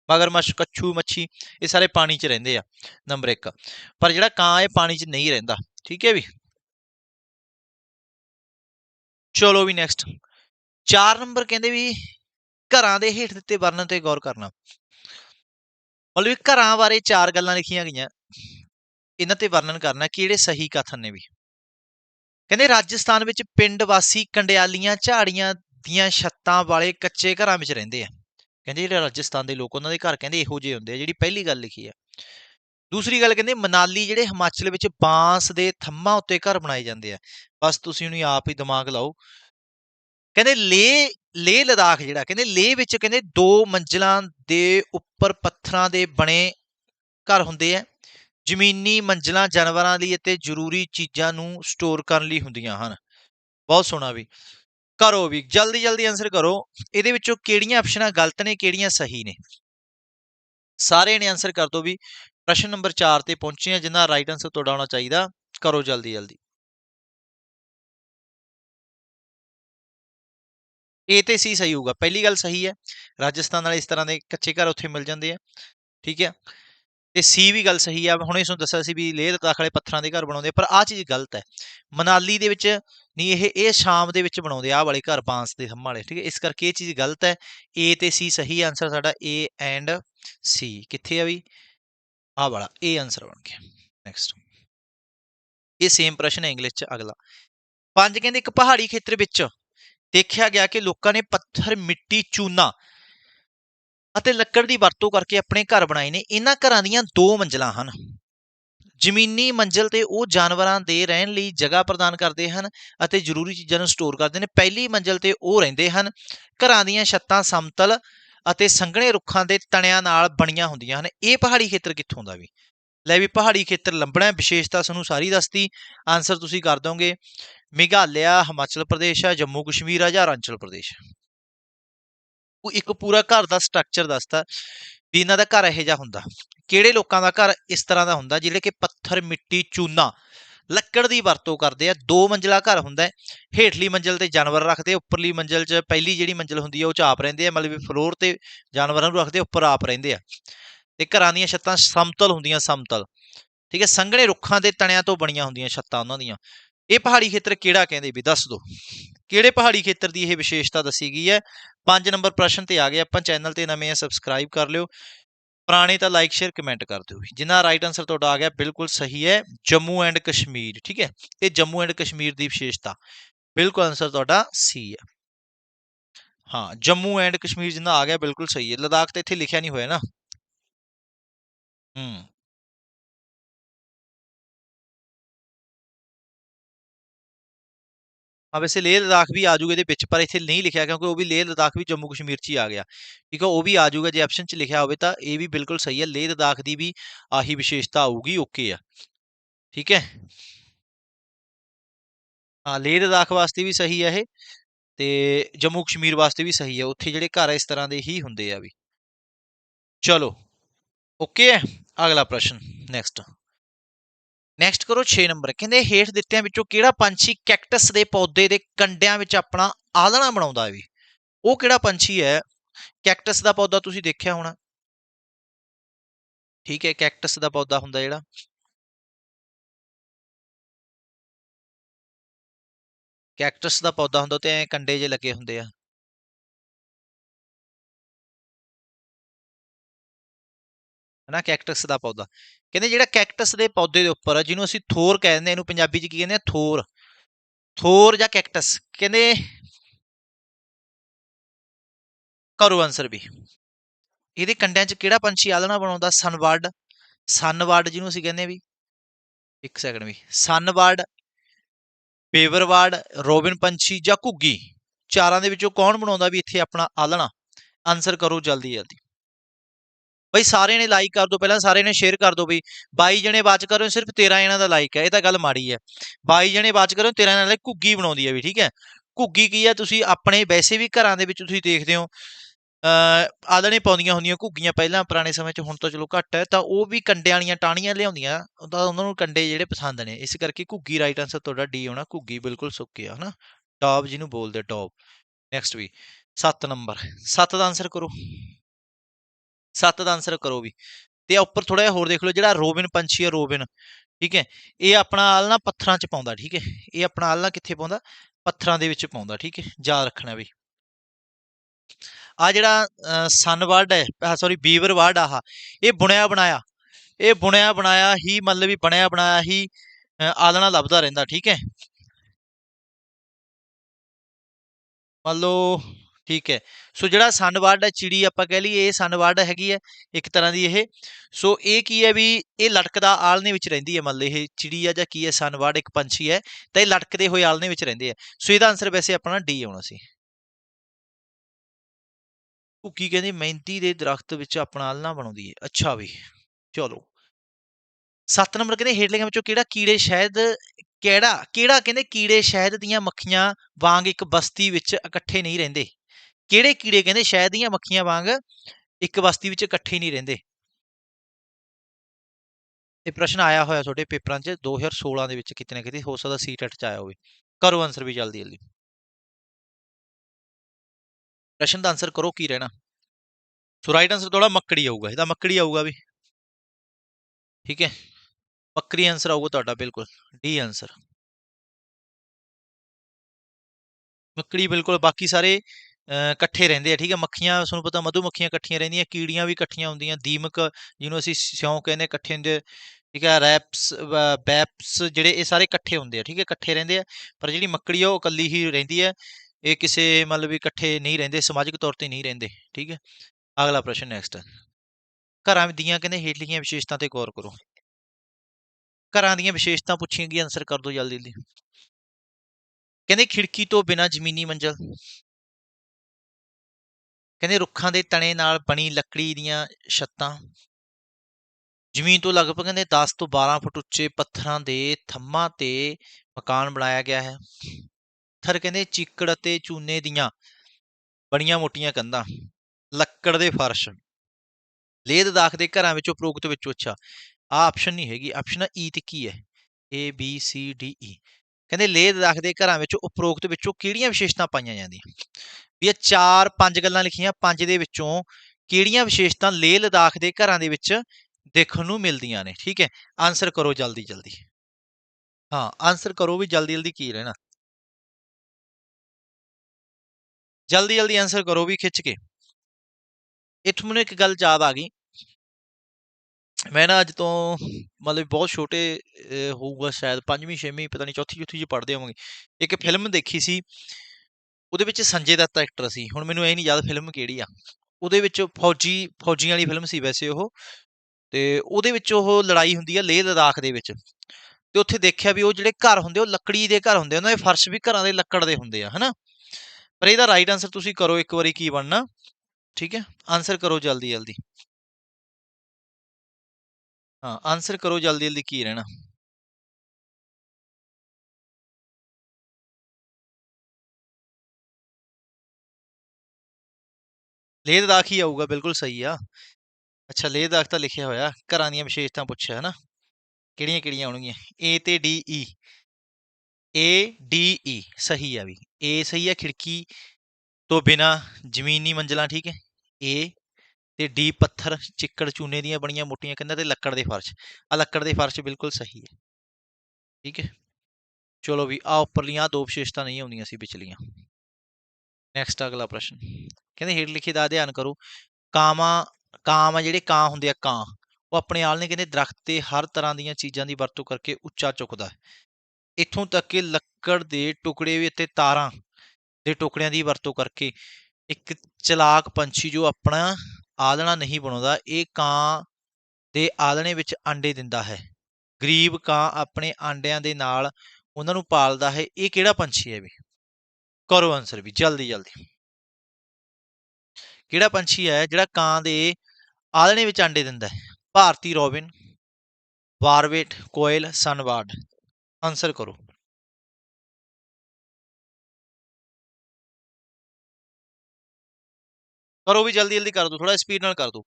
Speaker 1: ਮਗਰਮੱਛ, ਕੱਛੂ, ਮੱਛੀ, ਇਹ ਸਾਰੇ ਪਾਣੀ 'ਚ ਰਹਿੰਦੇ ਆ, ਨੰਬਰ 1 ਪਰ ਜਿਹੜਾ ਕਾਂ ਇਹ ਪਾਣੀ 'ਚ ਨਹੀਂ ਰਹਿੰਦਾ, ਠੀਕ ਹੈ ਵੀ? ਚਲੋ ਵੀ ਨੈਕਸਟ 4 ਨੰਬਰ ਕਹਿੰਦੇ ਵੀ ਘਰਾਂ ਦੇ ਹੇਠ ਦਿੱਤੇ ਵਰਣਨ ਤੇ ਗੌਰ ਕਰਨਾ। ਮਤਲਬ ਵੀ ਘਰਾਂ ਬਾਰੇ ਚਾਰ ਗੱਲਾਂ ਲਿਖੀਆਂ ਗਈਆਂ। ਇਹਨਾਂ ਤੇ ਵਰਣਨ ਕਰਨਾ ਕਿ ਜਿਹੜੇ ਸਹੀ ਕਥਨ ਨੇ ਵੀ। ਕਹਿੰਦੇ ਰਾਜਸਥਾਨ ਵਿੱਚ ਪਿੰਡ ਵਾਸੀ ਕੰਡਿਆਲੀਆਂ ਝਾੜੀਆਂ ਦੀਆਂ ਛੱਤਾਂ ਵਾਲੇ ਕੱਚੇ ਘਰਾਂ ਵਿੱਚ ਰਹਿੰਦੇ ਆ। ਕਹਿੰਦੇ ਜਿਹੜੇ ਰਾਜਸਥਾਨ ਦੇ ਲੋਕ, ਉਹਨਾਂ ਦੇ ਘਰ ਕਹਿੰਦੇ ਇਹੋ ਜਿਹੇ ਹੁੰਦੇ ਆ ਜਿਹੜੀ ਪਹਿਲੀ ਗੱਲ ਲਿਖੀ ਆ। ਦੂਸਰੀ ਗੱਲ ਕਹਿੰਦੇ ਮਨਾਲੀ ਜਿਹੜੇ ਹਿਮਾਚਲ ਵਿੱਚ ਬਾਂਸ ਦੇ ਥੰਮਾਂ ਉੱਤੇ ਘਰ ਬਣਾਏ ਜਾਂਦੇ ਆ। ਬਸ ਤੁਸੀਂ ਉਹਨੂੰ ਆਪ ਹੀ ਦਿਮਾਗ ਲਾਓ। ਕਹਿੰਦੇ ਲੇ ਲੇ ਲਦਾਖ ਜਿਹੜਾ, ਕਹਿੰਦੇ ਲੇ ਵਿੱਚ ਕਹਿੰਦੇ ਦੋ ਮੰਜ਼ਲਾਂ ਦੇ ਉੱਪਰ ਪੱਥਰਾਂ ਦੇ ਬਣੇ ਘਰ ਹੁੰਦੇ ਆ। ਜ਼ਮੀਨੀ ਮੰਜ਼ਲਾਂ ਜਾਨਵਰਾਂ ਲਈ ਅਤੇ ਜ਼ਰੂਰੀ ਚੀਜ਼ਾਂ ਨੂੰ ਸਟੋਰ ਕਰਨ ਲਈ ਹੁੰਦੀਆਂ ਹਨ। ਬਹੁਤ ਸੋਹਣਾ ਵੀ। ਕਰੋ ਵੀ, ਜਲਦੀ ਜਲਦੀ ਆਨਸਰ ਕਰੋ। ਇਹਦੇ ਵਿੱਚੋਂ ਕਿਹੜੀਆਂ ਆਪਸ਼ਨਾਂ ਗਲਤ ਨੇ, ਕਿਹੜੀਆਂ ਸਹੀ ਨੇ? ਸਾਰੇ ਨੇ ਆਨਸਰ ਕਰ ਦਿਓ ਵੀ ਪ੍ਰਸ਼ਨ ਨੰਬਰ 4 ਤੇ ਪਹੁੰਚੇ ਹਾਂ, ਜਿੰਨਾ ਰਾਈਟ ਆਨਸਰ ਤੁਹਾਡਾ ਹੋਣਾ ਚਾਹੀਦਾ, ਕਰੋ ਜਲਦੀ ਜਲਦੀ। ਏ ਤੇ ਸੀ ਸਹੀ ਹੋਊਗਾ। ਪਹਿਲੀ ਗੱਲ ਸਹੀ ਹੈ। ਰਾਜਸਥਾਨ ਵਾਲੇ ਇਸ ਤਰ੍ਹਾਂ ਦੇ ਕੱਚੇ ਘਰ ਉੱਥੇ ਮਿਲ ਜਾਂਦੇ ਆ। ਠੀਕ ਹੈ। ਤੇ ਸੀ ਵੀ ਗੱਲ ਸਹੀ ਆ। ਹੁਣੇ ਤੁਹਾਨੂੰ ਦੱਸਿਆ ਸੀ ਵੀ ਲੇਹ ਲਦਾਖ ਵਾਲੇ ਪੱਥਰਾਂ ਦੇ ਘਰ ਬਣਾਉਂਦੇ ਪਰ ਆਹ ਚੀਜ਼ ਗਲਤ ਹੈ। ਮਨਾਲੀ ਦੇ ਵਿੱਚ ਨਹੀਂ, ਇਹ ਇਹ ਸ਼ਾਮ ਦੇ ਵਿੱਚ ਬਣਾਉਂਦੇ ਆ, ਆਹ ਵਾਲੇ ਘਰ ਬਾਂਸ ਦੇ ਥੰਮ ਵਾਲੇ। ਠੀਕ ਹੈ। ਇਸ ਕਰਕੇ ਇਹ ਚੀਜ਼ ਗਲਤ ਹੈ। ਏ ਤੇ ਸੀ ਸਹੀ ਆਨਸਰ ਸਾਡਾ ਏ ਐਂਡ ਸੀ ਕਿੱਥੇ ਆ ਵੀ? ਆਹ ਵਾਲਾ, ਇਹ ਆਨਸਰ ਬਣ ਗਿਆ। ਨੈਕਸਟ ਇਹ ਸੇਮ ਪ੍ਰਸ਼ਨ ਹੈ ਇੰਗਲਿਸ਼ ਚ, ਅਗਲਾ। ਪੰਜ ਕਹਿੰਦੇ, ਇੱਕ ਪਹਾੜੀ ਖੇਤਰ ਵਿੱਚ ਦੇਖਿਆ ਗਿਆ ਕਿ ਲੋਕਾਂ ਨੇ ਪੱਥਰ, ਮਿੱਟੀ, ਚੂਨਾ ਅਤੇ ਲੱਕੜ ਦੀ ਵਰਤੋਂ ਕਰਕੇ ਆਪਣੇ ਘਰ ਬਣਾਏ ਨੇ। ਇਹਨਾਂ ਘਰਾਂ ਦੀਆਂ ਦੋ ਮੰਜ਼ਲਾਂ ਹਨ। ਜ਼ਮੀਨੀ ਮੰਜ਼ਲ ਤੇ ਉਹ ਜਾਨਵਰਾਂ ਦੇ ਰਹਿਣ ਲਈ ਜਗ੍ਹਾ ਪ੍ਰਦਾਨ ਕਰਦੇ ਹਨ ਅਤੇ ਜ਼ਰੂਰੀ ਚੀਜ਼ਾਂ ਨੂੰ ਸਟੋਰ ਕਰਦੇ ਨੇ। ਪਹਿਲੀ ਮੰਜ਼ਲ ਤੇ ਉਹ ਰਹਿੰਦੇ ਹਨ। ਘਰਾਂ ਦੀਆਂ ਛੱਤਾਂ ਸਮਤਲ ਅਤੇ ਸੰਘਣੇ ਰੁੱਖਾਂ ਦੇ ਤਣਿਆਂ ਨਾਲ ਬਣੀਆਂ ਹੁੰਦੀਆਂ ਹਨ। ਇਹ ਪਹਾੜੀ ਖੇਤਰ ਕਿੱਥੋਂ ਦਾ ਵੀ? ਲੈ ਵੀ ਪਹਾੜੀ ਖੇਤਰ ਲੰਬਣਾ ਹੈ, ਵਿਸ਼ੇਸ਼ਤਾ ਸਾਨੂੰ ਸਾਰੀ ਦੱਸਤੀ। ਆਨਸਰ ਤੁਸੀਂ ਕਰ ਦੋਗੇ। ਮੇਘਾਲਿਆ ਹਿਮਾਚਲ ਪ੍ਰਦੇਸ਼ ਆ ਜੰਮੂ ਕਸ਼ਮੀਰ ਆ ਜਾਂ ਅਰੁਣਾਚਲ ਪ੍ਰਦੇਸ਼? ਉਹ ਇੱਕ ਪੂਰਾ ਘਰ ਦਾ ਸਟਰਕਚਰ ਦੱਸਦਾ ਵੀ ਇਹਨਾਂ ਦਾ ਘਰ ਇਹੋ ਜਿਹਾ ਹੁੰਦਾ। ਕਿਹੜੇ ਲੋਕਾਂ ਦਾ ਘਰ ਇਸ ਤਰ੍ਹਾਂ ਦਾ ਹੁੰਦਾ ਜਿਹੜੇ ਕਿ ਪੱਥਰ ਮਿੱਟੀ ਚੂਨਾ ਲੱਕੜ ਦੀ ਵਰਤੋਂ ਕਰਦੇ ਆ। ਦੋ ਮੰਜ਼ਲਾ ਘਰ ਹੁੰਦਾ ਹੈ। ਹੇਠਲੀ ਮੰਜ਼ਲ ਤੇ ਜਾਨਵਰ ਰੱਖਦੇ ਉੱਪਰਲੀ ਮੰਜ਼ਲ 'ਚ ਪਹਿਲੀ ਜਿਹੜੀ ਮੰਜ਼ਲ ਹੁੰਦੀ ਆ, ਉਹ 'ਚ ਆਪ ਰਹਿੰਦੇ ਆ। ਮਤਲਬ ਫਲੋਰ ਤੇ ਜਾਨਵਰਾਂ ਨੂੰ ਰੱਖਦੇ ਉੱਪਰ ਆਪ ਰਹਿੰਦੇ ਆ। ਤੇ ਘਰਾਂ ਦੀਆਂ ਛੱਤਾਂ ਸਮਤਲ ਹੁੰਦੀਆਂ, ਸਮਤਲ। ਠੀਕ ਹੈ, ਸੰਘਣੇ ਰੁੱਖਾਂ ਦੇ ਤਣਿਆਂ ਤੋਂ ਬਣੀਆਂ ਹੁੰਦੀਆਂ ਛੱਤਾਂ ਉਹਨਾਂ ਦੀਆਂ। ਇਹ ਪਹਾੜੀ ਖੇਤਰ ਕਿਹੜਾ ਕਹਿੰਦੇ ਵੀ? ਦੱਸ ਦਿਓ। ਕਿਹੜੇ ਪਹਾੜੀ ਖੇਤਰ ਦੀ ਇਹ ਵਿਸ਼ੇਸ਼ਤਾ ਦੱਸੀ ਗਈ ਹੈ? 5 ਨੰਬਰ ਪ੍ਰਸ਼ਨ ਤੇ ਆ ਗਏ ਆਪਾਂ ਚੈਨਲ ਤੇ ਨਵੇਂ ਆ ਸਬਸਕ੍ਰਾਈਬ ਕਰ ਲਿਓ। ਪੁਰਾਣੇ ਤਾਂ ਲਾਈਕ ਸ਼ੇਅਰ ਕਮੈਂਟ ਕਰ ਦਿਓ। ਜਿੰਨਾ ਰਾਈਟ ਆਨਸਰ ਤੁਹਾਡਾ ਆ ਗਿਆ, ਬਿਲਕੁਲ ਸਹੀ ਹੈ। ਜੰਮੂ ਐਂਡ ਕਸ਼ਮੀਰ, ਠੀਕ ਹੈ? ਇਹ ਜੰਮੂ ਐਂਡ ਕਸ਼ਮੀਰ ਦੀ ਵਿਸ਼ੇਸ਼ਤਾ। ਬਿਲਕੁਲ ਆਨਸਰ ਤੁਹਾਡਾ ਸੀ ਹੈ। ਹਾਂ, ਜੰਮੂ ਐਂਡ ਕਸ਼ਮੀਰ ਜਿੰਨਾ ਆ ਗਿਆ, ਬਿਲਕੁਲ ਸਹੀ ਹੈ। ਲਦਾਖ ਤੇ ਇੱਥੇ ਲਿਖਿਆ ਨਹੀਂ ਹੋਇਆ ਨਾ। ਹੂੰ। ਹਾਂ ਵੈਸੇ ਲੇਹ ਲਦਾਖ ਵੀ ਆ ਜਾਊਗਾ ਇਹਦੇ ਵਿੱਚ ਪਰ ਇੱਥੇ ਨਹੀਂ ਲਿਖਿਆ ਕਿਉਂਕਿ ਉਹ ਵੀ ਲੇਹ ਲਦਾਖ ਵੀ ਜੰਮੂ ਕਸ਼ਮੀਰ 'ਚ ਹੀ ਆ ਗਿਆ ਠੀਕ ਹੈ ਉਹ ਵੀ ਆ ਜਾਊਗਾ ਜੇ ਆਪਸ਼ਨ 'ਚ ਲਿਖਿਆ ਹੋਵੇ ਤਾਂ ਇਹ ਵੀ ਬਿਲਕੁਲ ਸਹੀ ਹੈ ਲੇਹ ਲਦਾਖ ਦੀ ਵੀ ਆਹੀ ਵਿਸ਼ੇਸ਼ਤਾ ਆਊਗੀ ਓਕੇ ਆ ਠੀਕ ਹੈ ਹਾਂ ਲੇਹ ਲਦਾਖ ਵਾਸਤੇ ਵੀ ਸਹੀ ਹੈ ਇਹ ਤੇ ਜੰਮੂ ਕਸ਼ਮੀਰ ਵਾਸਤੇ ਵੀ ਸਹੀ ਹੈ ਉੱਥੇ ਜਿਹੜੇ ਘਰ ਇਸ ਤਰ੍ਹਾਂ ਦੇ ਹੀ ਹੁੰਦੇ ਆ ਵੀ ਚਲੋ ਓਕੇ ਹੈ ਅਗਲਾ ਪ੍ਰਸ਼ਨ ਨੈਕਸਟ ਨੈਕਸਟ ਕਰੋ 6 ਨੰਬਰ ਕਹਿੰਦੇ ਹੇਠ ਦਿੱਤਿਆਂ ਵਿੱਚੋਂ ਕਿਹੜਾ ਪੰਛੀ ਕੈਕਟਸ ਦੇ ਪੌਦੇ ਦੇ ਕੰਡਿਆਂ ਵਿੱਚ ਆਪਣਾ ਆਲਣਾ ਬਣਾਉਂਦਾ ਹੈ ਉਹ ਕਿਹੜਾ ਪੰਛੀ ਹੈ? ਕੈਕਟਸ ਦਾ ਪੌਦਾ ਤੁਸੀਂ ਦੇਖਿਆ ਹੋਣਾ। ਠੀਕ ਹੈ ਕੈਕਟਸ ਦਾ ਪੌਦਾ ਹੁੰਦਾ ਜਿਹੜਾ। ਕੈਕਟਸ ਦਾ ਪੌਦਾ ਹੁੰਦਾ ਤੇ ਐ ਕੰਡੇ ਜੇ ਲੱਗੇ ਹੁੰਦੇ ਆ। ਹਨਾ ਕੈਕਟਸ ਦਾ ਪੌਦਾ। ਕਹਿੰਦੇ ਜਿਹੜਾ ਕੈਕਟਸ ਦੇ ਪੌਦੇ ਦੇ ਉੱਪਰ ਜਿਹਨੂੰ ਅਸੀਂ ਥੋਰ ਕਹਿੰਦੇ ਇਹਨੂੰ ਪੰਜਾਬੀ 'ਚ ਕੀ ਕਹਿੰਦੇ ਆ? ਥੋਰ। ਥੋਰ ਜਾਂ ਕੈਕਟਸ ਕਹਿੰਦੇ ਕਰੋ ਆਨਸਰ ਵੀ। ਇਹਦੇ ਕੰਡਿਆਂ 'ਚ ਕਿਹੜਾ ਪੰਛੀ ਆਲਣਾ ਬਣਾਉਂਦਾ? ਸਨਬਰਡ ਸਨਬਰਡ ਜਿਹਨੂੰ ਅਸੀਂ ਕਹਿੰਦੇ ਵੀ। ਇੱਕ ਸੈਕਿੰਡ ਵੀ। ਸਨਬਰਡ ਬੇਵਰਵਾਰਡ ਰੋਬਿਨ ਪੰਛੀ ਜਾਂ ਘੁੱਗੀ। ਚਾਰਾਂ ਦੇ ਵਿੱਚੋਂ ਕੌਣ ਬਣਾਉਂਦਾ ਵੀ ਇੱਥੇ ਆਪਣਾ ਆਲਣਾ ਆਨਸਰ ਕਰੋ ਜਲਦੀ ਜਲਦੀ ਬਈ ਸਾਰਿਆਂ ਨੇ ਲਾਈਕ ਕਰ ਦਿਓ ਪਹਿਲਾਂ ਸਾਰਿਆਂ ਨੇ ਸ਼ੇਅਰ ਕਰ ਦਿਓ ਬਈ। 22 ਜਣੇ ਬਾਚ ਕਰੋ ਸਿਰਫ 13 ਜਣਾਂ ਦਾ ਲਾਈਕ ਹੈ, ਇਹ ਤਾਂ ਗੱਲ ਮਾੜੀ ਹੈ। 22 ਜਣੇ ਬਾਚ ਕਰੋ 13 ਜਣਾਂ ਦਾ ਘੁੱਗੀ ਬਣਾਉਂਦੀ ਹੈ ਵੀ ਠੀਕ ਹੈ? ਘੁੱਗੀ ਕੀ ਹੈ? ਤੁਸੀਂ ਆਪਣੇ, ਵੈਸੇ ਵੀ ਘਰਾਂ ਦੇ ਵਿੱਚ ਤੁਸੀਂ ਦੇਖਦੇ ਹੋ, ਅਹ ਆਲਣੇ ਪਾਉਂਦੀਆਂ ਹੁੰਦੀਆਂ ਘੁੱਗੀਆਂ ਪਹਿਲਾਂ ਪੁਰਾਣੇ ਸਮੇਂ 'ਚ, ਹੁਣ ਤਾਂ ਚਲੋ ਘੱਟ ਹੈ, ਤਾਂ ਉਹ ਵੀ ਕੰਡਿਆਂ ਵਾਲੀਆਂ ਟਾਹਣੀਆਂ ਲਿਆਉਂਦੀਆਂ, ਤਾਂ ਉਹਨਾਂ ਨੂੰ ਕੰਡੇ ਜਿਹੜੇ ਪਸੰਦ ਨੇ। ਇਸ ਕਰਕੇ ਘੁੱਗੀ ਰਾਈਟ ਆਨਸਰ ਤੁਹਾਡਾ ਡੀ ਹੋਣਾ, ਘੁੱਗੀ ਬਿਲਕੁਲ ਸੁੱਕੇ ਆ ਹਨਾ? ਟੌਪ ਜਿਹਨੂੰ ਬੋਲਦੇ ਟੌਪ ਨੈਕਸਟ ਵੀ 7 ਨੰਬਰ 7 ਦਾ ਆਨਸਰ ਕਰੋ। 7 ਦਾ ਆਨਸਰ ਕਰੋ ਵੀ। ਤੇ ਉੱਪਰ ਥੋੜਾ ਜਿਹਾ ਹੋਰ ਦੇਖ ਲਓ ਜਿਹੜਾ ਰੋਬਿਨ ਪੰਛੀ ਹੈ ਰੋਬਿਨ, ਠੀਕ ਹੈ? ਇਹ ਆਪਣਾ ਆਲਣਾ ਪੱਥਰਾਂ 'ਚ ਪਾਉਂਦਾ, ਠੀਕ ਹੈ? ਇਹ ਆਪਣਾ ਆਲਣਾ ਕਿੱਥੇ ਪਾਉਂਦਾ? ਪੱਥਰਾਂ ਦੇ ਵਿੱਚ ਪਾਉਂਦਾ, ਠੀਕ ਹੈ? ਯਾਦ ਰੱਖਣਾ ਵੀ। ਆ ਜਿਹੜਾ ਸਨ ਵਰਡ ਹੈ ਸੌਰੀ ਬੀਵਰ ਵਰਡ ਆਹ, ਇਹ ਬੁਣਿਆ ਬਣਾਇਆ। ਇਹ ਬੁਣਿਆ ਬਣਾਇਆ ਹੀ, ਮਤਲਬ ਵੀ ਬਣਿਆ ਬਣਾਇਆ ਹੀ ਆਲਣਾ ਲੱਭਦਾ ਰਹਿੰਦਾ, ਠੀਕ ਹੈ? ਮੰਨ ਲਓ ਠੀਕ ਹੈ। ਸੋ ਜਿਹੜਾ ਸਨ ਸਨਵਰਡ ਹੈ, ਚਿੜੀ ਆਪਾਂ ਕਹਿ ਲਈਏ, ਇਹ ਸਨ ਸਨਵਰਡ ਹੈਗੀ ਹੈ ਇੱਕ ਤਰ੍ਹਾਂ ਦੀ ਇਹ। ਸੋ ਇਹ ਕੀ ਹੈ ਵੀ ਇਹ ਲਟਕਦਾ ਆਲਣੇ ਵਿੱਚ ਰਹਿੰਦੀ ਹੈ ਮਤਲਬ ਇਹ ਚਿੜੀ ਆ ਜਾਂ ਕੀ ਹੈ ਸਨ ਸਨਵਰਡ ਇੱਕ ਪੰਛੀ ਹੈ, ਤਾਂ ਇਹ ਲਟਕਦੇ ਹੋਏ ਆਲਣੇ ਵਿੱਚ ਰਹਿੰਦੇ ਆ। ਸੋ ਇਹਦਾ ਆਨਸਰ ਵੈਸੇ ਆਪਣਾ ਡੀ ਆਉਣਾ ਸੀ। ਉਹ ਕੀ ਕਹਿੰਦੀ, ਮਹਿੰਦੀ ਦੇ ਦਰਖਤ ਵਿੱਚ ਆਪਣਾ ਆਲਣਾ ਬਣਾਉਂਦੀ ਹੈ ਅੱਛਾ ਵੀ, ਚਲੋ। 7 ਨੰਬਰ ਕਹਿੰਦੇ ਹੇਠਲੀਆਂ ਵਿੱਚੋਂ ਕਿਹੜਾ ਕੀੜੇ ਸ਼ਹਿਦ, ਕਿਹੜਾ ਕਿਹੜਾ ਕਹਿੰਦੇ, ਕੀੜੇ ਸ਼ਹਿਦ ਦੀਆਂ ਮੱਖੀਆਂ ਵਾਂਗ ਇੱਕ ਬਸਤੀ ਵਿੱਚ ਇਕੱਠੇ ਨਹੀਂ ਰਹਿੰਦੇ? ਕਿਹੜੇ ਕੀੜੇ ਕਹਿੰਦੇ ਸ਼ਹਿਦ ਦੀਆਂ ਮੱਖੀਆਂ ਵਾਂਗ ਇੱਕ ਬਸਤੀ ਵਿੱਚ ਇਕੱਠੇ ਨਹੀਂ ਰਹਿੰਦੇ। ਇਹ ਪ੍ਰਸ਼ਨ ਆਇਆ ਹੋਇਆ ਤੁਹਾਡੇ ਪੇਪਰਾਂ 'ਚ 2016 ਦੇ ਵਿੱਚ ਕਿਤੇ ਨਾ ਕਿਤੇ, ਹੋ ਸਕਦਾ ਸੀਟੈਟ 'ਚ ਆਇਆ ਹੋਵੇ। ਕਰੋ ਆਨਸਰ ਵੀ ਜਲਦੀ ਜਲਦੀ। ਪ੍ਰਸ਼ਨ ਦਾ ਆਨਸਰ ਕਰੋ, ਕੀ ਰਹਿਣਾ? ਸੋ ਰਾਈਟ ਆਨਸਰ ਤੁਹਾਡਾ ਮੱਕੜੀ ਆਊਗਾ, ਇਹਦਾ ਮੱਕੜੀ ਆਊਗਾ ਵੀ। ਠੀਕ ਹੈ? ਮੱਕੜੀ ਆਨਸਰ ਆਊਗਾ ਤੁਹਾਡਾ, ਬਿਲਕੁਲ। ਡੀ ਆਨਸਰ ਮੱਕੜੀ ਬਿਲਕੁਲ ਬਾਕੀ ਸਾਰੇ ਇਕੱਠੇ ਰਹਿੰਦੇ ਆ, ਠੀਕ ਹੈ? ਮੱਖੀਆਂ, ਤੁਹਾਨੂੰ ਪਤਾ ਮਧੂ ਮੱਖੀਆਂ ਇਕੱਠੀਆਂ ਰਹਿੰਦੀਆਂ, ਕੀੜੀਆਂ ਵੀ ਇਕੱਠੀਆਂ ਹੁੰਦੀਆਂ, ਦੀਮਕ, ਜਿਹਨੂੰ ਅਸੀਂ ਸਿਉਂ ਕਹਿੰਦੇ, ਇਕੱਠੇ ਹੁੰਦੇ, ਠੀਕ ਹੈ? ਰੈਪਸ ਬੈਪਸ ਜਿਹੜੇ ਇਹ ਸਾਰੇ ਇਕੱਠੇ ਹੁੰਦੇ ਆ, ਠੀਕ ਹੈ? ਇਕੱਠੇ ਰਹਿੰਦੇ ਆ, ਪਰ ਜਿਹੜੀ ਮੱਕੜੀ ਆ, ਉਹ ਇਕੱਲੀ ਹੀ ਰਹਿੰਦੀ ਹੈ, ਇਹ ਕਿਸੇ ਮਤਲਬ ਵੀ ਇਕੱਠੇ ਨਹੀਂ ਰਹਿੰਦੇ, ਸਮਾਜਿਕ ਤੌਰ ਤੇ ਨਹੀਂ ਰਹਿੰਦੇ, ਠੀਕ ਹੈ? ਅਗਲਾ ਪ੍ਰਸ਼ਨ ਨੈਕਸਟ ਘਰਾਂ ਦੀਆਂ ਕਹਿੰਦੇ ਹੇਠਲੀਆਂ ਵਿਸ਼ੇਸ਼ਤਾ ਤੇ ਗੌਰ ਕਰੋ। ਘਰਾਂ ਦੀਆਂ ਵਿਸ਼ੇਸ਼ਤਾ ਪੁੱਛੀਆਂ ਗਈ ਆਨਸਰ ਕਰ ਦਿਓ ਜਲਦੀ ਜਲਦੀ ਕਹਿੰਦੇ ਖਿੜਕੀ ਤੋਂ ਬਿਨਾ ਜ਼ਮੀਨੀ ਮੰਜ਼ਲ ਕਹਿੰਦੇ ਰੁੱਖਾਂ ਦੇ ਤਣੇ ਨਾਲ ਬਣੀ ਲੱਕੜੀ ਦੀਆਂ ਛੱਤਾਂ। ਜ਼ਮੀਨ ਤੋਂ ਲਗਭਗ ਕਹਿੰਦੇ 10 ਤੋਂ 12 ਫੁੱਟ ਉੱਚੇ ਪੱਥਰਾਂ ਦੇ ਥੰਮਾਂ ਤੇ ਮਕਾਨ ਬਣਾਇਆ ਗਿਆ ਹੈ। ਪੱਥਰ ਕਹਿੰਦੇ ਚੀਕੜ ਅਤੇ ਚੂਨੇ ਦੀਆਂ ਬੜੀਆਂ ਮੋਟੀਆਂ ਕੰਧਾਂ। ਲੱਕੜ ਦੇ ਫਰਸ਼। ਲੇਹ ਲਦਾਖ ਦੇ ਘਰਾਂ ਵਿੱਚ ਉਪਰੋਕਤ ਵਿੱਚੋਂ, ਅੱਛਾ। ਆ ਆਪਸ਼ਨ ਨਹੀਂ ਹੈਗੀ। ਆਪਸ਼ਨ ਈ e ਤੇ ਕੀ ਹੈ? A B C D E ਕਹਿੰਦੇ ਲੇਹ ਲਦਾਖ ਦੇ ਘਰਾਂ ਵਿੱਚ ਉਪਰੋਕਤ ਵਿੱਚੋਂ ਕਿਹੜੀਆਂ ਵਿਸ਼ੇਸ਼ਤਾਂ ਪਾਈਆਂ ਜਾਂਦੀਆਂ? ਵੀ ਇਹ ਚਾਰ ਪੰਜ ਗੱਲਾਂ ਲਿਖੀਆਂ, ਪੰਜ ਦੇ ਵਿੱਚੋਂ ਕਿਹੜੀਆਂ ਵਿਸ਼ੇਸ਼ਤਾ ਲੇਹ ਲਦਾਖ ਦੇ ਘਰਾਂ ਦੇ ਵਿੱਚ ਦੇਖਣ ਨੂੰ ਮਿਲਦੀਆਂ ਨੇ? ਠੀਕ ਹੈ ਆਨਸਰ ਕਰੋ ਜਲਦੀ ਜਲਦੀ। ਹਾਂ ਆਨਸਰ ਕਰੋ ਵੀ ਜਲਦੀ ਜਲਦੀ ਕੀ ਰਹਿਣਾ? ਜਲਦੀ ਜਲਦੀ ਆਨਸਰ ਕਰੋ ਵੀ ਖਿੱਚ ਕੇ। ਇੱਥੋਂ ਮੈਨੂੰ ਇੱਕ ਗੱਲ ਯਾਦ ਆ ਗਈ। ਮੈਂ ਨਾ ਅੱਜ ਤੋਂ ਮਤਲਬ ਬਹੁਤ ਛੋਟੇ ਹੋਊਗਾ ਸ਼ਾਇਦ ਪੰਜਵੀਂ, ਛੇਵੀਂ, ਪਤਾ ਨਹੀਂ ਚੌਥੀ ਚੌਥੀ ਜੀ ਪੜ੍ਹਦੇ ਹੋਵਾਂਗੇ। ਇੱਕ ਫਿਲਮ ਦੇਖੀ ਸੀ। ਉਹਦੇ ਵਿੱਚ ਸੰਜੇ ਦੱਤ ਐਕਟਰ ਸੀ। ਹੁਣ ਮੈਨੂੰ ਇਹ ਨਹੀਂ ਯਾਦ ਫਿਲਮ ਕਿਹੜੀ ਆ। ਉਹਦੇ ਵਿੱਚ ਫੌਜੀ, ਫੌਜੀਆਂ ਵਾਲੀ ਫਿਲਮ ਸੀ ਵੈਸੇ ਉਹ। ਤੇ ਉਹਦੇ ਵਿੱਚ ਉਹ ਲੜਾਈ ਹੁੰਦੀ ਆ ਲੇਹ ਲਦਾਖ ਦੇ ਵਿੱਚ। ਤੇ ਉੱਥੇ ਦੇਖਿਆ ਵੀ ਉਹ ਜਿਹੜੇ ਘਰ ਹੁੰਦੇ, ਉਹ ਲੱਕੜੀ ਦੇ ਘਰ ਹੁੰਦੇ। ਉਹਨਾਂ ਦੇ ਫਰਸ਼ ਵੀ ਘਰਾਂ ਦੇ ਲੱਕੜ ਦੇ ਹੁੰਦੇ ਆ, ਹਨਾ? ਪਰ ਇਹਦਾ ਰਾਈਟ ਆਨਸਰ ਤੁਸੀਂ ਕਰੋ ਇੱਕ ਵਾਰੀ ਕੀ ਬਣਨਾ। ਠੀਕ ਹੈ? ਆਨਸਰ ਕਰੋ ਜਲਦੀ ਜਲਦੀ ਹਾਂ ਆਨਸਰ ਕਰੋ ਜਲਦੀ ਜਲਦੀ ਕੀ ਰਹਿਣਾ। ਲੇਹ ਲਦਾਖ ਹੀ ਆਊਗਾ ਬਿਲਕੁਲ ਸਹੀ ਆ ਅੱਛਾ ਲੇਹ ਲਦਾਖ ਤਾਂ ਲਿਖਿਆ ਹੋਇਆ ਘਰਾਂ ਦੀਆਂ ਵਿਸ਼ੇਸ਼ਤਾਂ ਪੁੱਛਿਆ ਹੈ ਨਾ ਕਿਹੜੀਆਂ ਕਿਹੜੀਆਂ ਆਉਣਗੀਆਂ ਏ ਤੇ D E A D E ਸਹੀ ਆ ਵੀ ਏ ਸਹੀ ਆ ਖਿੜਕੀ ਤੋਂ ਬਿਨਾ ਜ਼ਮੀਨੀ ਮੰਜ਼ਲਾਂ ਠੀਕ ਹੈ ਏ ਤੇ ਡੀ ਪੱਥਰ ਚਿੱਕੜ ਚੂਨੇ ਦੀਆਂ ਬਣੀਆਂ ਮੋਟੀਆਂ ਕੰਧਾਂ ਤੇ ਲੱਕੜ ਦੇ ਫਰਸ਼ ਆ ਲੱਕੜ ਦੇ ਫਰਸ਼ ਬਿਲਕੁਲ ਸਹੀ ਹੈ ਠੀਕ ਹੈ ਚਲੋ ਵੀ ਆ ਉੱਪਰਲੀਆਂ ਦੋ ਵਿਸ਼ੇਸ਼ਤਾ ਨਹੀਂ ਆਉਂਦੀਆਂ ਸੀ ਪਿਛਲੀਆਂ ਨੈਕਸਟ ਅਗਲਾ ਪ੍ਰਸ਼ਨ। ਕਹਿੰਦੇ ਹੇਠ ਲਿਖੇ ਦਾ ਅਧਿਐਨ ਕਰੋ, ਕਾਵਾਂ ਕਾਂ ਆ ਜਿਹੜੇ ਕਾਂ ਹੁੰਦੇ ਆ ਕਾਂ ਉਹ ਆਪਣੇ ਆਲਣੇ ਕਹਿੰਦੇ ਦਰਖਤ ਤੇ ਹਰ ਤਰ੍ਹਾਂ ਦੀਆਂ ਚੀਜ਼ਾਂ ਦੀ ਵਰਤੋਂ ਕਰਕੇ ਉੱਚਾ ਚੁੱਕਦਾ ਹੈ। ਇੱਥੋਂ ਤੱਕ ਕਿ ਲੱਕੜ ਦੇ ਟੁਕੜੇ ਵੀ ਅਤੇ ਤਾਰਾਂ ਦੇ ਟੁਕੜਿਆਂ ਦੀ ਵਰਤੋਂ ਕਰਕੇ ਇੱਕ ਚਲਾਕ ਪੰਛੀ ਜੋ ਆਪਣਾ ਆਲਣਾ ਨਹੀਂ ਬਣਾਉਂਦਾ, ਇਹ ਕਾਂ ਦੇ ਆਲਣੇ ਵਿੱਚ ਆਂਡੇ ਦਿੰਦਾ ਹੈ। ਗਰੀਬ ਕਾਂ ਆਪਣੇ ਆਂਡਿਆਂ ਦੇ ਨਾਲ ਉਹਨਾਂ ਨੂੰ ਪਾਲਦਾ ਹੈ। ਇਹ ਕਿਹੜਾ ਪੰਛੀ ਹੈ ਵੀ? ਕਰੋ ਆਨਸਰ ਵੀ, ਜਲਦੀ ਜਲਦੀ। ਕਿਹੜਾ ਪੰਛੀ ਹੈ ਜਿਹੜਾ ਕਾਂ ਦੇ ਆਲਣੇ ਵਿੱਚ ਆਂਡੇ ਦਿੰਦਾ ਹੈ? ਭਾਰਤੀ ਰੋਬਿਨ, ਵਾਰਵੇਟ, ਕੋਇਲ, ਸਨਵਾਰਡ। ਆਨਸਰ ਕਰੋ। ਕਰੋ ਵੀ, ਜਲਦੀ ਜਲਦੀ ਕਰ ਦਿਓ ਥੋੜਾ ਸਪੀਡ ਨਾਲ ਕਰ ਦਿਓ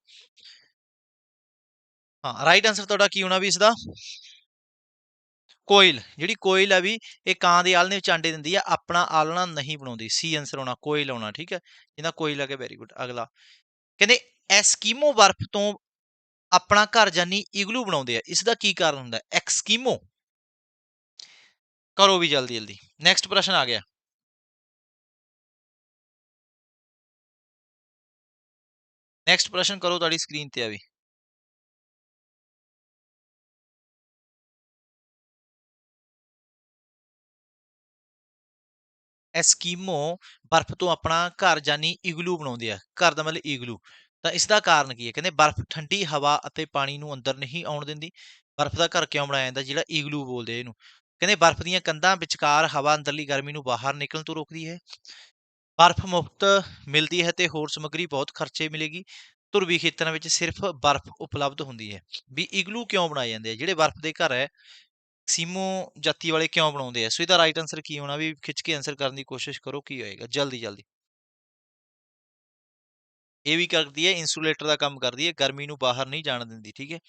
Speaker 1: ਹਾਂ ਰਾਈਟ ਆਨਸਰ ਤੁਹਾਡਾ ਕੀ ਹੋਣਾ ਵੀ ਇਸ ਦਾ ਕੋਇਲ, ਜਿਹੜੀ ਕੋਇਲ ਆ ਵੀ ਇਹ ਕਾਂ ਦੇ ਆਲਣੇ ਵਿੱਚ ਆਂਡੇ ਦਿੰਦੀ ਆ, ਆਪਣਾ ਆਲਣਾ ਨਹੀਂ ਬਣਾਉਂਦੀ, ਸੀ ਆਨਸਰ ਆਉਣਾ ਕੋਇਲ ਆਉਣਾ ਠੀਕ ਹੈ ਜਿਹਦਾ ਕੋਇਲ ਆ ਕੇ ਵੈਰੀ ਗੁੱਡ ਅਗਲਾ। ਕਹਿੰਦੇ ਐਸਕੀਮੋ ਬਰਫ਼ ਤੋਂ ਆਪਣਾ ਘਰ ਜਾਨੀ ਇਗਲੂ ਬਣਾਉਂਦੇ ਆ ਇਸ ਦਾ ਕੀ ਕਾਰਨ ਹੁੰਦਾ? ਐਕਸਕੀਮੋ। ਕਰੋ ਵੀ ਜਲਦੀ ਜਲਦੀ। ਨੈਕਸਟ ਪ੍ਰਸ਼ਨ ਆ ਗਿਆ। ਨੈਕਸਟ ਪ੍ਰਸ਼ਨ ਕਰੋ ਤੁਹਾਡੀ ਸਕਰੀਨ ਤੇ ਆ ਵੀ। ਐਸਕੀਮੋ ਬਰਫ਼ ਤੋਂ ਆਪਣਾ ਘਰ ਜਾਨੀ ਇਗਲੂ ਬਣਾਉਂਦੇ ਆ, ਘਰ ਦਾ ਮਤਲਬ ਇਗਲੂ। ਤਾਂ ਇਸ ਦਾ ਕਾਰਨ ਕੀ ਹੈ? ਕਹਿੰਦੇ ਬਰਫ਼ ਠੰਡੀ ਹਵਾ ਅਤੇ ਪਾਣੀ ਨੂੰ ਅੰਦਰ ਨਹੀਂ ਆਉਣ ਦਿੰਦੀ। ਬਰਫ਼ ਦਾ ਘਰ ਕਿਉਂ ਬਣਾਇਆ ਜਾਂਦਾ? ਜਿਹੜਾ ਇਗਲੂ ਬੋਲਦੇ ਇਹਨੂੰ। ਕਹਿੰਦੇ ਬਰਫ਼ ਦੀਆਂ ਕੰਧਾਂ ਵਿਚਕਾਰ ਹਵਾ ਅੰਦਰਲੀ ਗਰਮੀ ਨੂੰ ਬਾਹਰ ਨਿਕਲਣ ਤੋਂ ਰੋਕਦੀ ਹੈ। ਬਰਫ਼ ਮੁਫਤ ਮਿਲਦੀ ਹੈ ਤੇ ਹੋਰ ਸਮੱਗਰੀ ਬਹੁਤ ਖਰਚੇ ਮਿਲੇਗੀ। ਧੁਰਵੀ ਖੇਤਰਾਂ ਵਿੱਚ ਸਿਰਫ ਬਰਫ਼ ਉਪਲਬਧ ਹੁੰਦੀ ਹੈ। ਵੀ ਇਗਲੂ ਕਿਉਂ ਬਣਾਏ ਜਾਂਦੇ ਆ? ਜਿਹੜੇ ਬਰਫ਼ ਦੇ ਘਰ ਹੈ ਸੀਮੋ ਜਾਤੀ ਵਾਲੇ ਕਿਉਂ ਬਣਾਉਂਦੇ ਆ? ਸੋ ਇਹਦਾ ਰਾਈਟ ਆਨਸਰ ਕੀ ਹੋਣਾ? ਵੀ ਖਿੱਚ ਕੇ ਆਨਸਰ ਕਰਨ ਦੀ ਕੋਸ਼ਿਸ਼ ਕਰੋ, ਕੀ ਹੋਏਗਾ? ਜਲਦੀ ਜਲਦੀ। ਇਹ ਵੀ ਕਰਦੀ ਹੈ ਇਨਸੂਲੇਟਰ ਦਾ ਕੰਮ ਕਰਦੀ ਹੈ, ਗਰਮੀ ਨੂੰ ਬਾਹਰ ਨਹੀਂ ਜਾਣ ਦਿੰਦੀ, ਠੀਕ ਹੈ?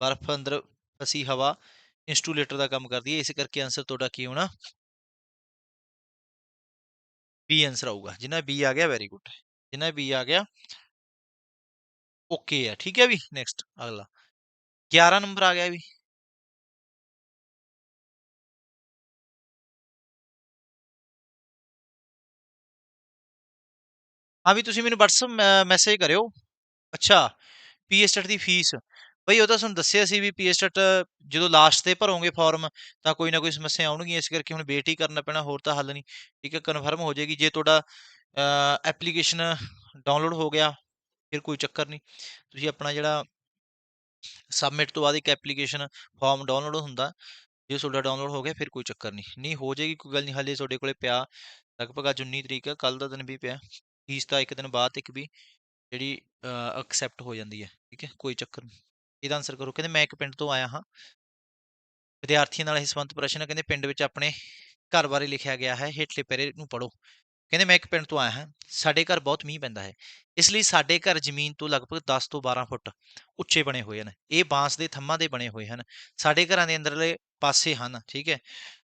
Speaker 1: ਬਰਫ਼ ਅੰਦਰ ਫਸੀ ਹਵਾ ਇਨਸੂਲੇਟਰ ਦਾ ਕੰਮ ਕਰਦੀ ਹੈ, ਇਸ ਕਰਕੇ ਆਨਸਰ ਤੁਹਾਡਾ ਕੀ ਹੋਣਾ? ਬੀ ਆਨਸਰ ਆਊਗਾ। ਜਿੰਨਾ ਬੀ ਆ ਗਿਆ ਵੈਰੀ ਗੁੱਡ ਜਿੰਨਾ ਬੀ ਆ ਗਿਆ ਓਕੇ ਹੈ ਠੀਕ ਹੈ ਵੀ? ਨੈਕਸਟ ਅਗਲਾ। 11 ਨੰਬਰ ਆ ਗਿਆ ਵੀ? ਹਾਂ ਵੀ ਤੁਸੀਂ ਮੈਨੂੰ WhatsApp ਮੈਸੇਜ ਕਰਿਓ। ਅੱਛਾ ਪੀਐਸਟਟ ਦੀ ਫੀਸ ਬਈ ਉਹ ਤਾਂ ਤੁਹਾਨੂੰ ਦੱਸਿਆ ਸੀ ਵੀ ਪੀਐਸਟਟ ਜਦੋਂ ਲਾਸਟ ਤੇ ਭਰੋਗੇ ਫਾਰਮ ਤਾਂ ਕੋਈ ਨਾ ਕੋਈ ਸਮੱਸਿਆ ਆਉਣਗੀਆਂ, ਇਸ ਕਰਕੇ ਹੁਣ ਵੇਟ ਹੀ ਕਰਨਾ ਪੈਣਾ, ਹੋਰ ਤਾਂ ਹੱਲ ਨਹੀਂ। ਠੀਕ ਹੈ ਕਨਫਰਮ ਹੋ ਜਾਏਗੀ। ਜੇ ਤੁਹਾਡਾ ਐਪਲੀਕੇਸ਼ਨ ਡਾਊਨਲੋਡ ਹੋ ਗਿਆ, ਫਿਰ ਕੋਈ ਚੱਕਰ ਨਹੀਂ। ਤੁਸੀਂ ਆਪਣਾ ਜਿਹੜਾ ਸਬਮਿਟ ਤੋਂ ਬਾਅਦ ਇੱਕ ਐਪਲੀਕੇਸ਼ਨ ਫਾਰਮ ਡਾਊਨਲੋਡ ਹੁੰਦਾ, ਜੇ ਤੁਹਾਡਾ ਡਾਊਨਲੋਡ ਹੋ ਗਿਆ, ਫਿਰ ਕੋਈ ਚੱਕਰ ਨਹੀਂ। ਨਹੀਂ ਹੋ ਜਾਏਗੀ, ਕੋਈ ਗੱਲ ਨਹੀਂ। ਹਾਲੇ ਤੁਹਾਡੇ ਕੋਲੇ ਪਿਆ, ਲਗਭਗ ਅੱਜ 19 ਤਰੀਕ ਹੈ ਕੱਲ ਦਾ ਦਿਨ ਵੀ ਪਿਆ। ਫੀਸ ਤਾਂ ਇੱਕ ਦਿਨ ਬਾਅਦ ਇੱਕ ਵੀ ਜਿਹੜੀ ਐਕਸੈਪਟ ਹੋ ਜਾਂਦੀ ਹੈ, ਠੀਕ ਹੈ, ਕੋਈ ਚੱਕਰ ਨਹੀਂ। ਇਹਦਾ ਆਨਸਰ ਕਰੋ, ਕਹਿੰਦੇ ਮੈਂ ਇੱਕ ਪਿੰਡ ਤੋਂ ਆਇਆ ਹਾਂ। ਵਿਦਿਆਰਥੀਆਂ ਨਾਲ ਇਹ ਸੰਬੰਧ ਪ੍ਰਸ਼ਨ ਕਹਿੰਦੇ ਪਿੰਡ ਵਿੱਚ ਆਪਣੇ ਘਰ ਬਾਰੇ ਲਿਖਿਆ ਗਿਆ ਹੈ, ਹੇਠਲੇ ਪੈਰੇ ਨੂੰ ਪੜੋ ਕਹਿੰਦੇ ਮੈਂ ਇੱਕ ਪਿੰਡ ਤੋਂ ਆਇਆ ਹਾਂ, ਸਾਡੇ ਘਰ ਬਹੁਤ ਮੀਂਹ ਪੈਂਦਾ ਹੈ, ਇਸ ਲਈ ਸਾਡੇ ਘਰ ਜ਼ਮੀਨ ਤੋਂ ਲਗਭਗ 10 ਤੋਂ 12 ਫੁੱਟ ਉੱਚੇ ਬਣੇ ਹੋਏ ਹਨ। ਇਹ ਬਾਂਸ ਦੇ ਥੰਮਾਂ ਦੇ ਬਣੇ ਹੋਏ ਹਨ। ਸਾਡੇ ਘਰਾਂ ਦੇ ਅੰਦਰਲੇ ਪਾਸੇ ਹਨ, ਠੀਕ ਹੈ।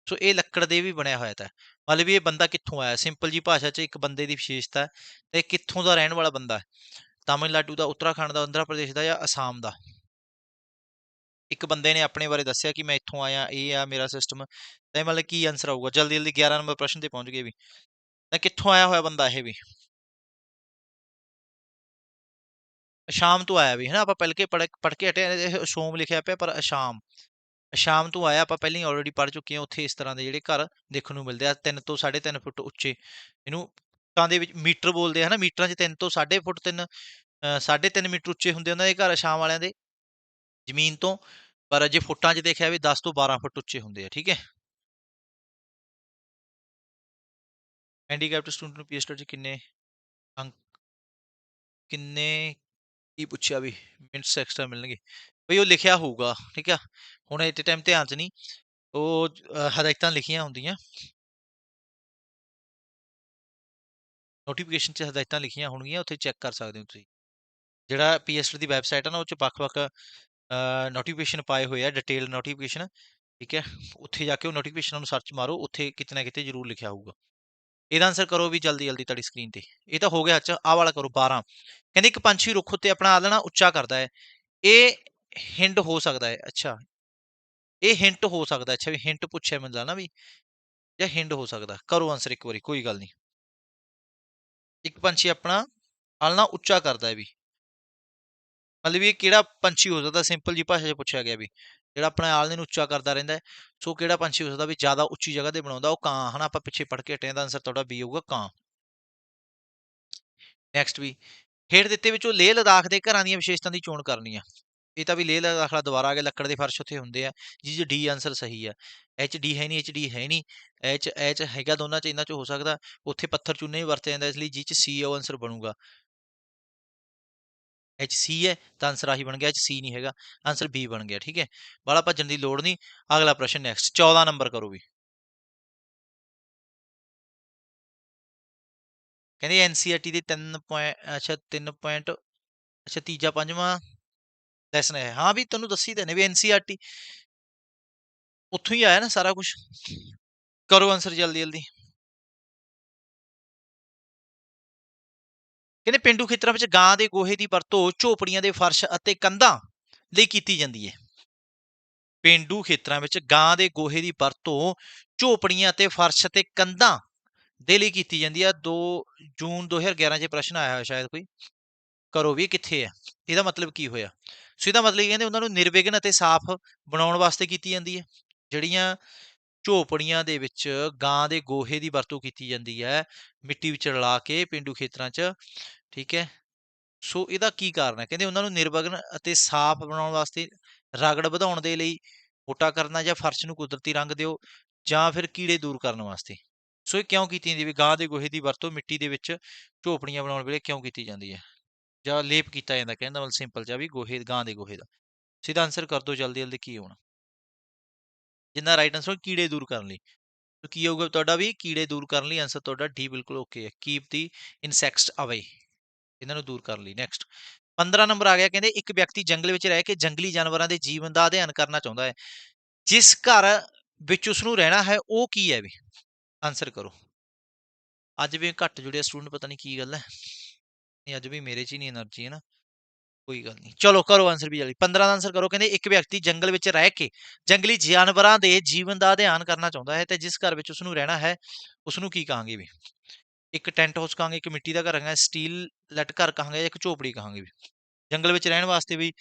Speaker 1: ਸੋ ਇਹ ਲੱਕੜ ਦੇ ਵੀ ਬਣਿਆ ਹੋਇਆ ਤਾਂ। ਮਤਲਬ ਵੀ ਇਹ ਬੰਦਾ ਕਿੱਥੋਂ ਆਇਆ? ਸਿੰਪਲ ਜੀ ਭਾਸ਼ਾ 'ਚ ਇੱਕ ਬੰਦੇ ਦੀ ਵਿਸ਼ੇਸ਼ਤਾ ਤੇ ਕਿੱਥੋਂ ਦਾ ਰਹਿਣ ਵਾਲਾ ਬੰਦਾ ਹੈ? ਤਾਮਿਲਨਾਡੂ ਦਾ, ਉੱਤਰਾਖੰਡ ਦਾ, ਆਂਧਰਾ ਪ੍ਰਦੇਸ਼ ਦਾ ਜਾਂ ਅਸਾਮ ਦਾ? ਇੱਕ ਬੰਦੇ ਨੇ ਆਪਣੇ ਬਾਰੇ ਦੱਸਿਆ ਕਿ ਮੈਂ ਇੱਥੋਂ ਆਇਆ, ਇਹ ਆ ਮੇਰਾ ਸਿਸਟਮ ਤਾਂ ਮਤਲਬ ਕੀ ਆਨਸਰ ਆਊਗਾ? ਜਲਦੀ ਜਲਦੀ 11 ਨੰਬਰ ਪ੍ਰਸ਼ਨ ਤੇ ਪਹੁੰਚ ਗਏ ਵੀ। ਤਾਂ ਕਿੱਥੋਂ ਆਇਆ ਹੋਇਆ ਬੰਦਾ ਇਹ ਵੀ? ਸ਼ਾਮ ਤੋਂ ਆਇਆ ਵੀ ਹੈ ਨਾ ਆਪਾਂ ਪਹਿਲ ਕੇ ਪੜ ਕੇ ਹਟੇ ਸ਼ੋਮ ਲਿਖਿਆ ਪਿਆ ਪਰ ਅਸ਼ਾਮ। ਸ਼ਾਮ ਤੋਂ ਆਇਆ, ਆਪਾਂ ਪਹਿਲਾਂ ਹੀ ਆਲਰੇਡੀ ਪੜ ਚੁੱਕੇ ਹਾਂ, ਉੱਥੇ ਇਸ ਤਰ੍ਹਾਂ ਦੇ ਜਿਹੜੇ ਘਰ ਦੇਖਣ ਨੂੰ ਮਿਲਦੇ ਆ 3 ਤੋਂ 3.5 ਫੁੱਟ ਉੱਚੇ। ਇਹਨੂੰ ਤਾਂ ਦੇ ਵਿੱਚ ਮੀਟਰ ਬੋਲਦੇ ਆ, ਹਨਾ? ਮੀਟਰਾਂ 'ਚ 3 ਤੋਂ 3.5 ਫੁੱਟ 3 3.5 ਮੀਟਰ ਉੱਚੇ ਹੁੰਦੇ ਉਹਨਾਂ ਦੇ ਘਰ ਅਸ਼ਾਮ ਵਾਲਿਆਂ ਦੇ ਜ਼ਮੀਨ ਤੋਂ। ਪਰ ਜੇ ਫੁੱਟਾਂ 'ਚ ਦੇਖਿਆ ਵੀ 10 ਤੋਂ 12 ਫੁੱਟ ਉੱਚੇ ਹੁੰਦੇ ਆ, ਠੀਕ ਹੈ? ਹੈਂਡੀਕੈਪਟ ਸਟੂਡੈਂਟ ਨੂੰ ਪੀਐਸਟੀ 'ਚ ਕਿੰਨੇ ਅੰਕ, ਕਿੰਨੇ ਕੀ ਪੁੱਛਿਆ ਵੀ? ਮਿੰਟਸ ਐਕਸਟਰਾ ਮਿਲਣਗੇ। ਬਈ ਉਹ ਲਿਖਿਆ ਹੋਊਗਾ, ਠੀਕ ਆ? ਹੁਣ ਇੱਥੇ ਟਾਈਮ ਧਿਆਨ 'ਚ ਨਹੀਂ, ਉਹ ਹਦਾਇਤਾਂ ਲਿਖੀਆਂ ਹੁੰਦੀਆਂ। ਨੋਟੀਫਿਕੇਸ਼ਨ 'ਚ ਹਦਾਇਤਾਂ ਲਿਖੀਆਂ ਹੋਣਗੀਆਂ, ਉੱਥੇ ਚੈੱਕ ਕਰ ਸਕਦੇ ਹੋ ਤੁਸੀਂ। ਜਿਹੜਾ ਪੀਐਸਟੀ ਦੀ ਵੈਬਸਾਈਟ ਆ ਨਾ, ਉਹ 'ਚ ਵੱਖ-ਵੱਖ ਨੋਟੀਫਿਕੇਸ਼ਨ ਪਾਏ ਹੋਏ ਆ ਡਿਟੇਲ ਨੋਟੀਫਿਕੇਸ਼ਨ ਠੀਕ ਹੈ ਉੱਥੇ ਜਾ ਕੇ ਉਹ ਨੋਟੀਫਿਕੇਸ਼ਨ ਨੂੰ ਸਰਚ ਮਾਰੋ, ਉੱਥੇ ਕਿਤੇ ਨਾ ਕਿਤੇ ਜ਼ਰੂਰ ਲਿਖਿਆ ਹੋਊਗਾ। ਇਹਦਾ ਆਨਸਰ ਕਰੋ ਵੀ ਜਲਦੀ ਜਲਦੀ ਤੁਹਾਡੀ ਸਕਰੀਨ ਤੇ। ਇਹ ਤਾਂ ਹੋ ਗਿਆ ਅੱਛਾ ਆਹ ਵਾਲਾ ਕਰੋ 12 ਕਹਿੰਦੇ ਇੱਕ ਪੰਛੀ ਰੁੱਖ ਉੱਤੇ ਆਪਣਾ ਆਲਣਾ ਉੱਚਾ ਕਰਦਾ ਹੈ। ਇਹ ਹਿੰਟ ਹੋ ਸਕਦਾ ਹੈ, ਅੱਛਾ। ਇਹ ਹਿੰਟ ਹੋ ਸਕਦਾ ਅੱਛਾ ਵੀ ਹਿੰਟ ਪੁੱਛਿਆ ਮੈਨੂੰ ਨਾ ਵੀ ਜਾਂ ਹਿੰਟ ਹੋ ਸਕਦਾ, ਕਰੋ ਆਨਸਰ ਇੱਕ ਵਾਰੀ, ਕੋਈ ਗੱਲ ਨਹੀਂ। ਇੱਕ ਪੰਛੀ ਆਪਣਾ ਆਲਣਾ ਉੱਚਾ ਕਰਦਾ ਹੈ ਵੀ। ਮਤਲਬ ਇਹ ਕਿਹੜਾ ਪੰਛੀ ਹੋ ਸਕਦਾ, ਸਿੰਪਲ ਜੀ ਭਾਸ਼ਾ 'ਚ ਪੁੱਛਿਆ ਗਿਆ ਵੀ, ਜਿਹੜਾ ਆਪਣੇ ਆਲਣੇ ਨੂੰ ਉੱਚਾ ਕਰਦਾ ਰਹਿੰਦਾ ਹੈ, ਸੋ ਕਿਹੜਾ ਪੰਛੀ ਹੋ ਸਕਦਾ ਵੀ ਜ਼ਿਆਦਾ ਉੱਚੀ ਜਗ੍ਹਾ ਤੇ ਬਣਾਉਂਦਾ, ਉਹ ਕਾਂ, ਹਨਾ, ਆਪਾਂ ਪਿੱਛੇ ਪੜ ਕੇ ਹਟੇ ਦਾ ਆਨਸਰ ਤੁਹਾਡਾ ਬੀ ਹੋਊਗਾ, ਕਾਂ। ਨੈਕਸਟ ਵੀ, ਹੇਠ ਦਿੱਤੇ ਵਿੱਚੋਂ ਲੇਹ ਲਦਾਖ ਦੇ ਘਰਾਂ ਦੀਆਂ ਵਿਸ਼ੇਸ਼ਤਾਵਾਂ ਦੀ ਚੋਣ ਕਰਨੀ ਆ। ਇਹ ਤਾਂ ਵੀ ਲੇਹ ਲਦਾਖ ਦਾ ਦੁਬਾਰਾ ਆ ਗਿਆ, ਲੱਕੜ ਦੇ ਫਰਸ਼ ਉੱਥੇ ਹੁੰਦੇ ਆ। ਜੀ ਜੀ, ਡੀ ਆਨਸਰ ਸਹੀ ਆ। ਐਚ ਡੀ ਹੈ ਨਹੀਂ ਐਚ ਡੀ ਹੈ ਨਹੀਂ ਐਚ ਐਚ ਹੈਗਾ ਦੋਨਾਂ ਚ, ਇਹਨਾਂ ਚ ਹੋ ਸਕਦਾ, ਉੱਥੇ ਪੱਥਰ ਚੂਨੇ ਵੀ ਵਰਤੇ ਜਾਂਦਾ, ਇਸ ਲਈ ਜੀ ਚ ਸੀ ਉਹ ਆਨਸਰ ਬਣੂਗਾ। ਐਚ ਸੀ ਹੈ, ਤਾਂ ਆਨਸਰ ਆਹੀ ਬਣ ਗਿਆ ਐਚ ਸੀ ਨਹੀਂ ਹੈਗਾ ਆਨਸਰ ਬੀ ਬਣ ਗਿਆ, ਠੀਕ ਹੈ? ਬਾਲਾ ਭੱਜਣ ਦੀ ਲੋੜ ਨਹੀਂ ਅਗਲਾ ਪ੍ਰਸ਼ਨ ਨੈਕਸਟ 14 ਨੰਬਰ ਕਰੋ ਵੀ। ਕਹਿੰਦੇ ਐਨਸੀਆਰਟੀ ਦੇ 3 ਪੁਆਇੰਟ ਅੱਛਾ 3 ਪੁਆਇੰਟ, ਅੱਛਾ, ਤੀਜਾ, ਪੰਜਵਾਂ। ਲੈਸਨ ਹੈ। ਹਾਂ ਵੀ ਤੁਹਾਨੂੰ ਦੱਸੀ ਦੇਣੇ ਵੀ ਐਨਸੀਆਰਟੀ ਉੱਥੋਂ ਹੀ ਆਇਆ ਨਾ ਸਾਰਾ ਕੁਝ ਕਰੋ ਆਨਸਰ ਜਲਦੀ ਜਲਦੀ। ਕਹਿੰਦੇ ਪਿੰਡੂ ਖੇਤਰਾਂ ਵਿੱਚ ਗਾਂ ਦੇ ਗੋਹੇ ਦੀ ਵਰਤੋਂ ਝੋਪੜੀਆਂ ਦੇ ਫਰਸ਼ ਅਤੇ ਕੰਧਾਂ ਲਈ ਕੀਤੀ ਜਾਂਦੀ ਹੈ। ਪਿੰਡੂ ਖੇਤਰਾਂ ਵਿੱਚ ਗਾਂ ਦੇ ਗੋਹੇ ਦੀ ਵਰਤੋਂ ਝੋਪੜੀਆਂ ਅਤੇ ਫਰਸ਼ ਅਤੇ ਕੰਧਾਂ ਦੇ ਲਈ ਕੀਤੀ ਜਾਂਦੀ ਹੈ। 2 ਜੂਨ 2011 'ਚ ਪ੍ਰਸ਼ਨ ਆਇਆ ਹੋਇਆ ਸ਼ਾਇਦ ਕੋਈ। ਕਰੋ ਵੀ ਕਿੱਥੇ ਹੈ? ਇਹਦਾ ਮਤਲਬ ਕੀ ਹੋਇਆ? ਸੋ ਇਹਦਾ ਮਤਲਬ ਇਹ ਕਹਿੰਦੇ ਉਹਨਾਂ ਨੂੰ ਨਿਰਵਿਘਨ ਅਤੇ ਸਾਫ਼ ਬਣਾਉਣ ਵਾਸਤੇ ਕੀਤੀ ਜਾਂਦੀ ਹੈ। ਜਿਹੜੀਆਂ ਝੋਪੜੀਆਂ ਦੇ ਵਿੱਚ ਗਾਂ ਦੇ ਗੋਹੇ ਦੀ ਵਰਤੋਂ ਕੀਤੀ ਜਾਂਦੀ ਹੈ, ਮਿੱਟੀ ਵਿੱਚ ਰਲਾ ਕੇ ਪਿੰਡੂ ਖੇਤਰਾਂ 'ਚ, ਠੀਕ ਹੈ? ਸੋ ਇਹਦਾ ਕੀ ਕਾਰਨ ਹੈ? ਕਹਿੰਦੇ ਉਹਨਾਂ ਨੂੰ ਨਿਰਵਿਘਨ ਅਤੇ ਸਾਫ਼ ਬਣਾਉਣ ਵਾਸਤੇ ਰਗੜ ਵਧਾਉਣ ਦੇ ਲਈ ਮੋਟਾ ਕਰਨਾ ਜਾਂ ਫਰਸ਼ ਨੂੰ ਕੁਦਰਤੀ ਰੰਗ ਦਿਓ ਜਾਂ ਫਿਰ ਕੀੜੇ ਦੂਰ ਕਰਨ ਵਾਸਤੇ। ਸੋ ਇਹ ਕਿਉਂ ਕੀਤੀ ਜਾਂਦੀ ਹੈ ਗਾਂ ਦੇ ਗੋਹੇ ਦੀ ਵਰਤੋਂ ਮਿੱਟੀ ਦੇ ਵਿੱਚ ਝੋਪੜੀਆਂ ਬਣਾਉਣ ਵੇਲੇ ਕਿਉਂ ਕੀਤੀ ਜਾਂਦੀ ਹੈ? ਜਾਂ ਲੇਪ ਕੀਤਾ ਜਾਂਦਾ, ਕਹਿੰਦਾ ਮਤਲਬ ਸਿੰਪਲ ਜਿਹਾ ਵੀ ਗੋਹੇ, ਗਾਂ ਦੇ ਗੋਹੇ ਦਾ। ਸਿੱਧਾ ਆਨਸਰ ਕਰ ਦਿਓ ਜਲਦੀ ਜਲਦੀ ਕੀ ਹੋਣਾ। ਜਿੰਨਾ ਰਾਈਟ ਆਨਸਰ ਕੀੜੇ ਦੂਰ ਕਰਨ ਲਈ। ਤਾਂ ਕੀ ਹੋਊਗਾ ਤੁਹਾਡਾ ਵੀ, ਕੀੜੇ ਦੂਰ ਕਰਨ ਲਈ ਆਨਸਰ ਤੁਹਾਡਾ ਡੀ ਬਿਲਕੁਲ ਓਕੇ ਹੈ। ਕੀਪ ਦੀ ਇਨਸੈਕਟਸ ਅਵੇ ਇਹਨਾਂ ਨੂੰ ਦੂਰ ਕਰਨ ਲਈ। ਨੈਕਸਟ 15 ਨੰਬਰ ਆ ਗਿਆ, ਕਹਿੰਦੇ ਇੱਕ ਵਿਅਕਤੀ ਜੰਗਲ ਵਿੱਚ ਰਹਿ ਕੇ ਜੰਗਲੀ ਜਾਨਵਰਾਂ ਦੇ ਜੀਵਨ ਦਾ ਅਧਿਐਨ ਕਰਨਾ ਚਾਹੁੰਦਾ ਹੈ। ਜਿਸ ਘਰ ਵਿੱਚ ਉਸ ਨੂੰ ਰਹਿਣਾ ਹੈ, ਉਹ ਕੀ ਹੈ ਵੀ? ਆਨਸਰ ਕਰੋ। ਅੱਜ ਵੀ ਘੱਟ ਜੁੜਿਆ ਸਟੂਡੈਂਟ ਪਤਾ ਨਹੀਂ ਕੀ ਗੱਲ ਹੈ। ਨਹੀਂ, ਅੱਜ ਵੀ ਮੇਰੇ 'ਚ ਹੀ ਨਹੀਂ એનર્ਜੀ ਹੈ ਨਾ। ਕੋਈ ਗੱਲ ਨਹੀਂ। ਚਲੋ ਕਰੋ ਆਨਸਰ ਵੀ ਜਲਦੀ। 15 ਦਾ ਆਨਸਰ ਕਰੋ। ਕਹਿੰਦੇ ਇੱਕ ਵਿਅਕਤੀ ਜੰਗਲ ਵਿੱਚ ਰਹਿ ਕੇ ਜੰਗਲੀ ਜਾਨਵਰਾਂ ਦੇ ਜੀਵਨ ਦਾ ਅਧਿਐਨ ਕਰਨਾ ਚਾਹੁੰਦਾ ਹੈ ਤੇ ਜਿਸ ਘਰ ਵਿੱਚ ਉਸ ਨੂੰ ਰਹਿਣਾ ਹੈ ਉਸ ਨੂੰ ਕੀ ਕਹਾਂਗੇ ਵੀ? ਇੱਕ ਟੈਂਟ ਹਾਊਸ ਕਹਾਂਗੇ, ਇੱਕ ਮਿੱਟੀ ਦਾ ਘਰ ਕਹਾਂਗੇ ਸਟੀਲ ਲੱਟ ਘਰ ਕਹਾਂਗੇ ਇੱਕ ਝੋਪੜੀ ਕਹਾਂਗੇ ਵੀ? ਜੰਗਲ ਵਿੱਚ ਰਹਿਣ ਵਾਸਤੇ ਵੀ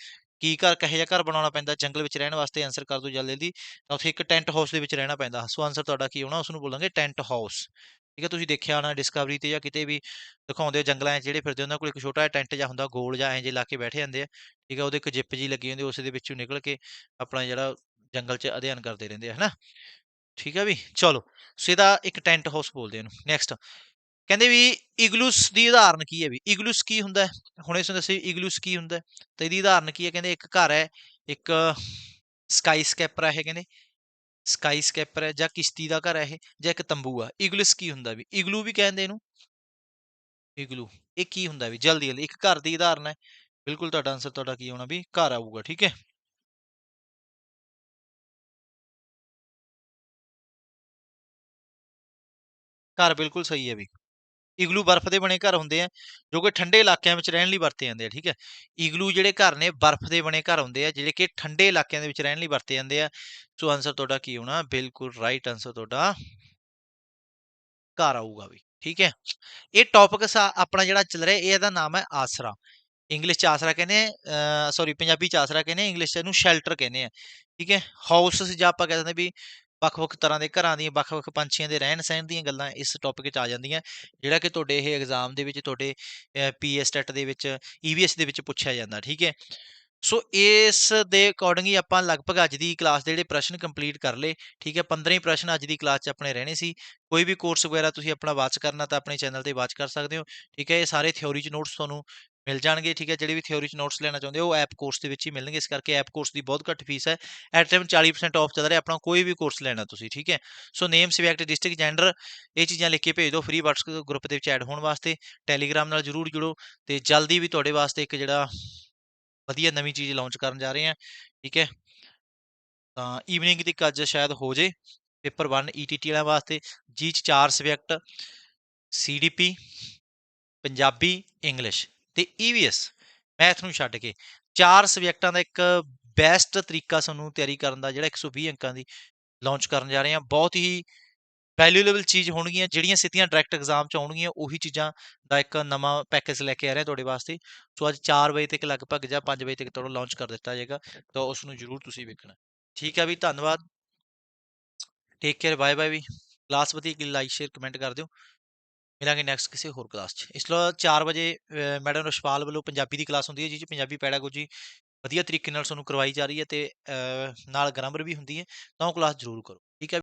Speaker 1: ਕੀ ਘਰ, ਕਹੇ ਜਾਂ ਘਰ ਬਣਾਉਣਾ ਪੈਂਦਾ? ਜੰਗਲ ਵਿੱਚ ਰਹਿਣ ਵਾਸਤੇ ਆਨਸਰ ਕਰ ਦੋ ਜਲਦੀ ਜਲਦੀ ਤਾਂ ਉੱਥੇ ਇੱਕ ਟੈਂਟ ਹਾਊਸ ਦੇ ਵਿੱਚ ਰਹਿਣਾ ਪੈਂਦਾ। ਸੋ ਆਨਸਰ ਤੁਹਾਡਾ ਕੀ ਹੋਣਾ? ਉਸ ਨੂੰ ਬੋਲਾਂਗੇ ਟੈਂਟ ਹਾਊਸ ਠੀਕ ਹੈ, ਤੁਸੀਂ ਦੇਖਿਆ ਹੋਣਾ ਡਿਸਕਵਰੀ ਤੇ ਜਾਂ ਕਿਤੇ ਵੀ ਦਿਖਾਉਂਦੇ ਜੰਗਲਾਂ 'ਚ ਜਿਹੜੇ ਫਿਰਦੇ ਉਹਨਾਂ ਕੋਲ ਇੱਕ ਛੋਟਾ ਜਿਹਾ ਟੈਂਟ ਜਾਂ ਹੁੰਦਾ ਗੋਲ ਜਾਂ ਐਂ ਜੇ ਲਾ ਕੇ ਬੈਠੇ ਜਾਂਦੇ ਆ, ਠੀਕ ਹੈ, ਉਹਦੇ ਇੱਕ ਜਿੱਪ ਜੀ ਲੱਗੀ ਹੁੰਦੀ, ਉਸ ਦੇ ਵਿੱਚੋਂ ਨਿਕਲ ਕੇ ਆਪਣਾ ਜਿਹੜਾ ਜੰਗਲ 'ਚ ਅਧਿਐਨ ਕਰਦੇ ਰਹਿੰਦੇ ਆ, ਹਨਾ? ਠੀਕ ਹੈ ਵੀ, ਚਲੋ ਸੋ ਇਹਦਾ ਇੱਕ ਟੈਂਟ ਹਾਊਸ ਬੋਲਦੇ ਇਹਨੂੰ ਨੈਕਸਟ ਕਹਿੰਦੇ ਵੀ ਇਗਲੂਸ ਦੀ ਉਦਾਹਰਨ ਕੀ ਹੈ ਵੀ, ਇਗਲੂਸ ਕੀ ਹੁੰਦਾ? ਹੁਣ ਹੁਣੇ ਤੁਹਾਨੂੰ ਦੱਸਿਆ ਇਗਲੂਸ ਕੀ ਹੁੰਦਾ? ਤੇ ਇਹਦੀ ਉਦਾਹਰਨ ਕੀ ਹੈ? ਕਹਿੰਦੇ ਇੱਕ ਘਰ ਹੈ, ਇੱਕ ਸਕਾਈ ਸਕੈਪਰ ਹੈ ਕਹਿੰਦੇ। ਸਕਾਈ ਸਕੈਪਰ ਹੈ ਜਾਂ ਕਿਸ਼ਤੀ ਦਾ ਘਰ ਹੈ ਇਹ, ਜਾਂ ਇੱਕ ਤੰਬੂ ਆ, ਇਗਲੂਸ ਕੀ ਹੁੰਦਾ ਵੀ? ਇਗਲੂ ਵੀ ਕਹਿੰਦੇ ਇਹਨੂੰ? ਇਗਲੂ, ਇਹ ਕੀ ਹੁੰਦਾ ਵੀ? ਜਲਦੀ ਜਲਦੀ, ਇੱਕ ਘਰ ਦੀ ਉਦਾਹਰਨ ਹੈ। ਬਿਲਕੁਲ ਤੁਹਾਡਾ ਆਨਸਰ ਤੁਹਾਡਾ ਕੀ ਹੋਣਾ ਵੀ? ਘਰ ਆਊਗਾ, ਠੀਕ ਹੈ? ਘਰ ਬਿਲਕੁਲ ਸਹੀ ਹੈ ਵੀ। ਇਗਲੂ ਬਰਫ਼ ਦੇ ਬਣੇ ਘਰ ਹੁੰਦੇ ਆ, ਜੋ ਕਿ ਠੰਡੇ ਇਲਾਕਿਆਂ ਵਿੱਚ ਰਹਿਣ ਲਈ ਵਰਤੇ ਜਾਂਦੇ ਆ, ਠੀਕ ਹੈ। ਇਗਲੂ ਜਿਹੜੇ ਘਰ ਨੇ, ਬਰਫ਼ ਦੇ ਬਣੇ ਘਰ ਹੁੰਦੇ ਆ, ਜਿਹੜੇ ਕਿ ਠੰਡੇ ਇਲਾਕਿਆਂ ਦੇ ਵਿੱਚ ਰਹਿਣ ਲਈ ਵਰਤੇ ਜਾਂਦੇ ਆ। ਸੋ ਆਨਸਰ ਤੁਹਾਡਾ ਕੀ ਹੋਣਾ? ਬਿਲਕੁਲ ਰਾਈਟ ਆਨਸਰ ਤੁਹਾਡਾ ਘਰ ਆਊਗਾ ਵੀ, ਠੀਕ ਹੈ। ਇਹ ਟੌਪਿਕ ਆਪਣਾ ਜਿਹੜਾ ਚੱਲ ਰਿਹਾ ਇਹਦਾ ਨਾਮ ਹੈ ਆਸਰਾ। ਇੰਗਲਿਸ਼ ਚ ਆਸਰਾ ਕਹਿੰਦੇ ਆ ਸੌਰੀ ਪੰਜਾਬੀ ਚ ਆਸਰਾ ਕਹਿੰਦੇ ਆ ਇੰਗਲਿਸ਼ ਚ ਇਹਨੂੰ ਸ਼ੈਲਟਰ ਕਹਿੰਦੇ ਆ, ਠੀਕ ਹੈ। ਹਾਊਸਸ ਜਾਂ ਆਪਾਂ ਕਹਿੰਦੇ ਵੀ ਵੱਖ-ਵੱਖ ਤਰ੍ਹਾਂ ਦੇ ਘਰਾਂ ਦੀਆਂ, ਵੱਖ-ਵੱਖ ਪੰਛੀਆਂ ਦੇ ਰਹਿਣ ਸਹਿਣ ਦੀਆਂ ਗੱਲਾਂ ਇਸ ਟੌਪਿਕ 'ਚ ਆ ਜਾਂਦੀਆਂ। ਜਿਹੜਾ ਕਿ ਤੁਹਾਡੇ ਇਹ ਐਗਜ਼ਾਮ ਦੇ ਵਿੱਚ, ਤੁਹਾਡੇ ਪੀਐਸ ਟੈਟ ਦੇ ਵਿੱਚ ਈਵੀਐਸ ਦੇ ਵਿੱਚ ਪੁੱਛਿਆ ਜਾਂਦਾ, ਠੀਕ ਹੈ? ਸੋ ਇਸ ਦੇ ਅਕੋਰਡਿੰਗ ਹੀ ਆਪਾਂ ਲਗਭਗ ਅੱਜ ਦੀ ਕਲਾਸ ਦੇ ਜਿਹੜੇ ਪ੍ਰਸ਼ਨ ਕੰਪਲੀਟ ਕਰ ਲਏ, ਠੀਕ ਹੈ? 15 ਹੀ ਪ੍ਰਸ਼ਨ ਅੱਜ ਦੀ ਕਲਾਸ 'ਚ ਆਪਣੇ ਰਹਿਣੇ ਸੀ। ਕੋਈ ਵੀ ਕੋਰਸ ਵਗੈਰਾ ਤੁਸੀਂ ਆਪਣਾ ਵਾਚ ਕਰਨਾ ਤਾਂ ਆਪਣੇ ਚੈਨਲ ਤੇ ਵਾਚ ਕਰ ਸਕਦੇ ਹੋ, ਠੀਕ ਹੈ? ਇਹ ਸਾਰੇ ਥਿਉਰੀ 'ਚ ਨੋਟਸ ਤੁਹਾਨੂੰ ਮਿਲ ਜਾਣਗੇ, ਠੀਕ ਹੈ, ਜਿਹੜੇ ਵੀ ਥਿਉਰੀ 'ਚ ਨੋਟਸ ਲੈਣਾ ਚਾਹੁੰਦੇ ਹੋ, ਉਹ ਐਪ ਕੋਰਸ ਦੇ ਵਿੱਚ ਹੀ ਮਿਲਣਗੇ, ਇਸ ਕਰਕੇ ਐਪ ਕੋਰਸ ਦੀ ਬਹੁਤ ਘੱਟ ਫੀਸ ਹੈ। ਐਟ ਟਾਈਮ 40% ਆਫ ਚੱਲ ਰਿਹਾ, ਆਪਣਾ ਕੋਈ ਵੀ ਕੋਰਸ ਲੈਣਾ ਤੁਸੀਂ, ਠੀਕ ਹੈ। So name subject district gender ਇਹ ਚੀਜ਼ਾਂ ਲਿਖ ਕੇ ਭੇਜ ਦਿਓ ਫ੍ਰੀ WhatsApp ਗਰੁੱਪ ਦੇ ਵਿੱਚ ਐਡ ਹੋਣ ਵਾਸਤੇ ਟੈਲੀਗ੍ਰਾਮ ਨਾਲ ਜਰੂਰ ਜੁੜੋ ਤੇ ਜਲਦੀ ਵੀ ਤੁਹਾਡੇ ਵਾਸਤੇ ਇੱਕ ਜਿਹੜਾ ਵਧੀਆ ਨਵੀਂ ਚੀਜ਼ ਲਾਂਚ ਕਰਨ ਜਾ ਰਹੇ ਹਾਂ, ਠੀਕ ਹੈ। ਤਾਂ ਈਵਨਿੰਗ ਦੀ ਕੱਜ ਸ਼ਾਇਦ ਹੋ ਜੇ, ਪੇਪਰ 1 ਈਟੀਟੀ ਵਾਲਿਆਂ ਵਾਸਤੇ ਜੀ ਚ ਚਾਰ ਸਬਜੈਕਟ ਸੀਡੀਪੀ ਪੰਜਾਬੀ ਇੰਗਲਿਸ਼ ਤੇ ਈਵੀਐਸ ਮੈਥ ਨੂੰ ਛੱਡ ਕੇ। ਚਾਰ ਸਬਜੈਕਟਾਂ ਦਾ ਇੱਕ ਬੈਸਟ ਤਰੀਕਾ ਸਾਨੂੰ ਤਿਆਰੀ ਕਰਨ ਦਾ, ਜਿਹੜਾ 120 ਅੰਕਾਂ ਦੀ ਲਾਂਚ ਕਰਨ ਜਾ ਰਹੇ ਹਾਂ। ਬਹੁਤ ਹੀ ਵੈਲਿਊਏਬਲ ਚੀਜ਼ ਹੋਣਗੀਆਂ, ਜਿਹੜੀਆਂ ਸਿੱਧੀਆਂ ਡਾਇਰੈਕਟ ਐਗਜ਼ਾਮ ਚ ਆਉਣਗੀਆਂ, ਉਹੀ ਚੀਜ਼ਾਂ ਦਾ ਇੱਕ ਨਵਾਂ ਪੈਕੇਜ ਲੈ ਕੇ ਆ ਰਹੇ ਤੁਹਾਡੇ ਵਾਸਤੇ। ਸੋ ਅੱਜ 4 ਵਜੇ ਤੱਕ ਲਗਭਗ ਜਾਂ 5 ਵਜੇ ਤੱਕ ਤੁਹਾਨੂੰ ਲਾਂਚ ਕਰ ਦਿੱਤਾ ਜਾਏਗਾ, ਤਾਂ ਉਸ ਨੂੰ ਜਰੂਰ ਤੁਸੀਂ ਵੇਖਣਾ। ਠੀਕ ਹੈ ਵੀ, ਧੰਨਵਾਦ। ਟੇਕ ਕੇਅਰ ਬਾਏ ਬਾਏ ਵੀ। ਕਲਾਸ ਵਧੀਆ ਕਿ ਲਾਈਕ ਸ਼ੇਅਰ ਕਮੈਂਟ ਕਰ ਦਿਓ। ਮਿਲਾਂਗੇ ਨੈਕਸਟ ਕਿਸੇ ਹੋਰ ਕਲਾਸ 'ਚ। ਇਸ ਤੋਂ 4 ਵਜੇ ਮੈਡਮ ਰਸ਼ਪਾਲ ਵੱਲੋਂ ਪੰਜਾਬੀ ਦੀ ਕਲਾਸ ਹੁੰਦੀ ਹੈ ਜਿਸ 'ਚ ਪੰਜਾਬੀ ਪੈਡਾਗੋਜੀ ਵਧੀਆ ਤਰੀਕੇ ਨਾਲ ਤੁਹਾਨੂੰ ਕਰਵਾਈ ਜਾ ਰਹੀ ਹੈ ਤੇ ਨਾਲ ਗ੍ਰਾਮਰ ਵੀ ਹੁੰਦੀ ਹੈ, ਤਾਂ ਉਹ ਕਲਾਸ ਜ਼ਰੂਰ ਕਰੋ। ਠੀਕ ਹੈ?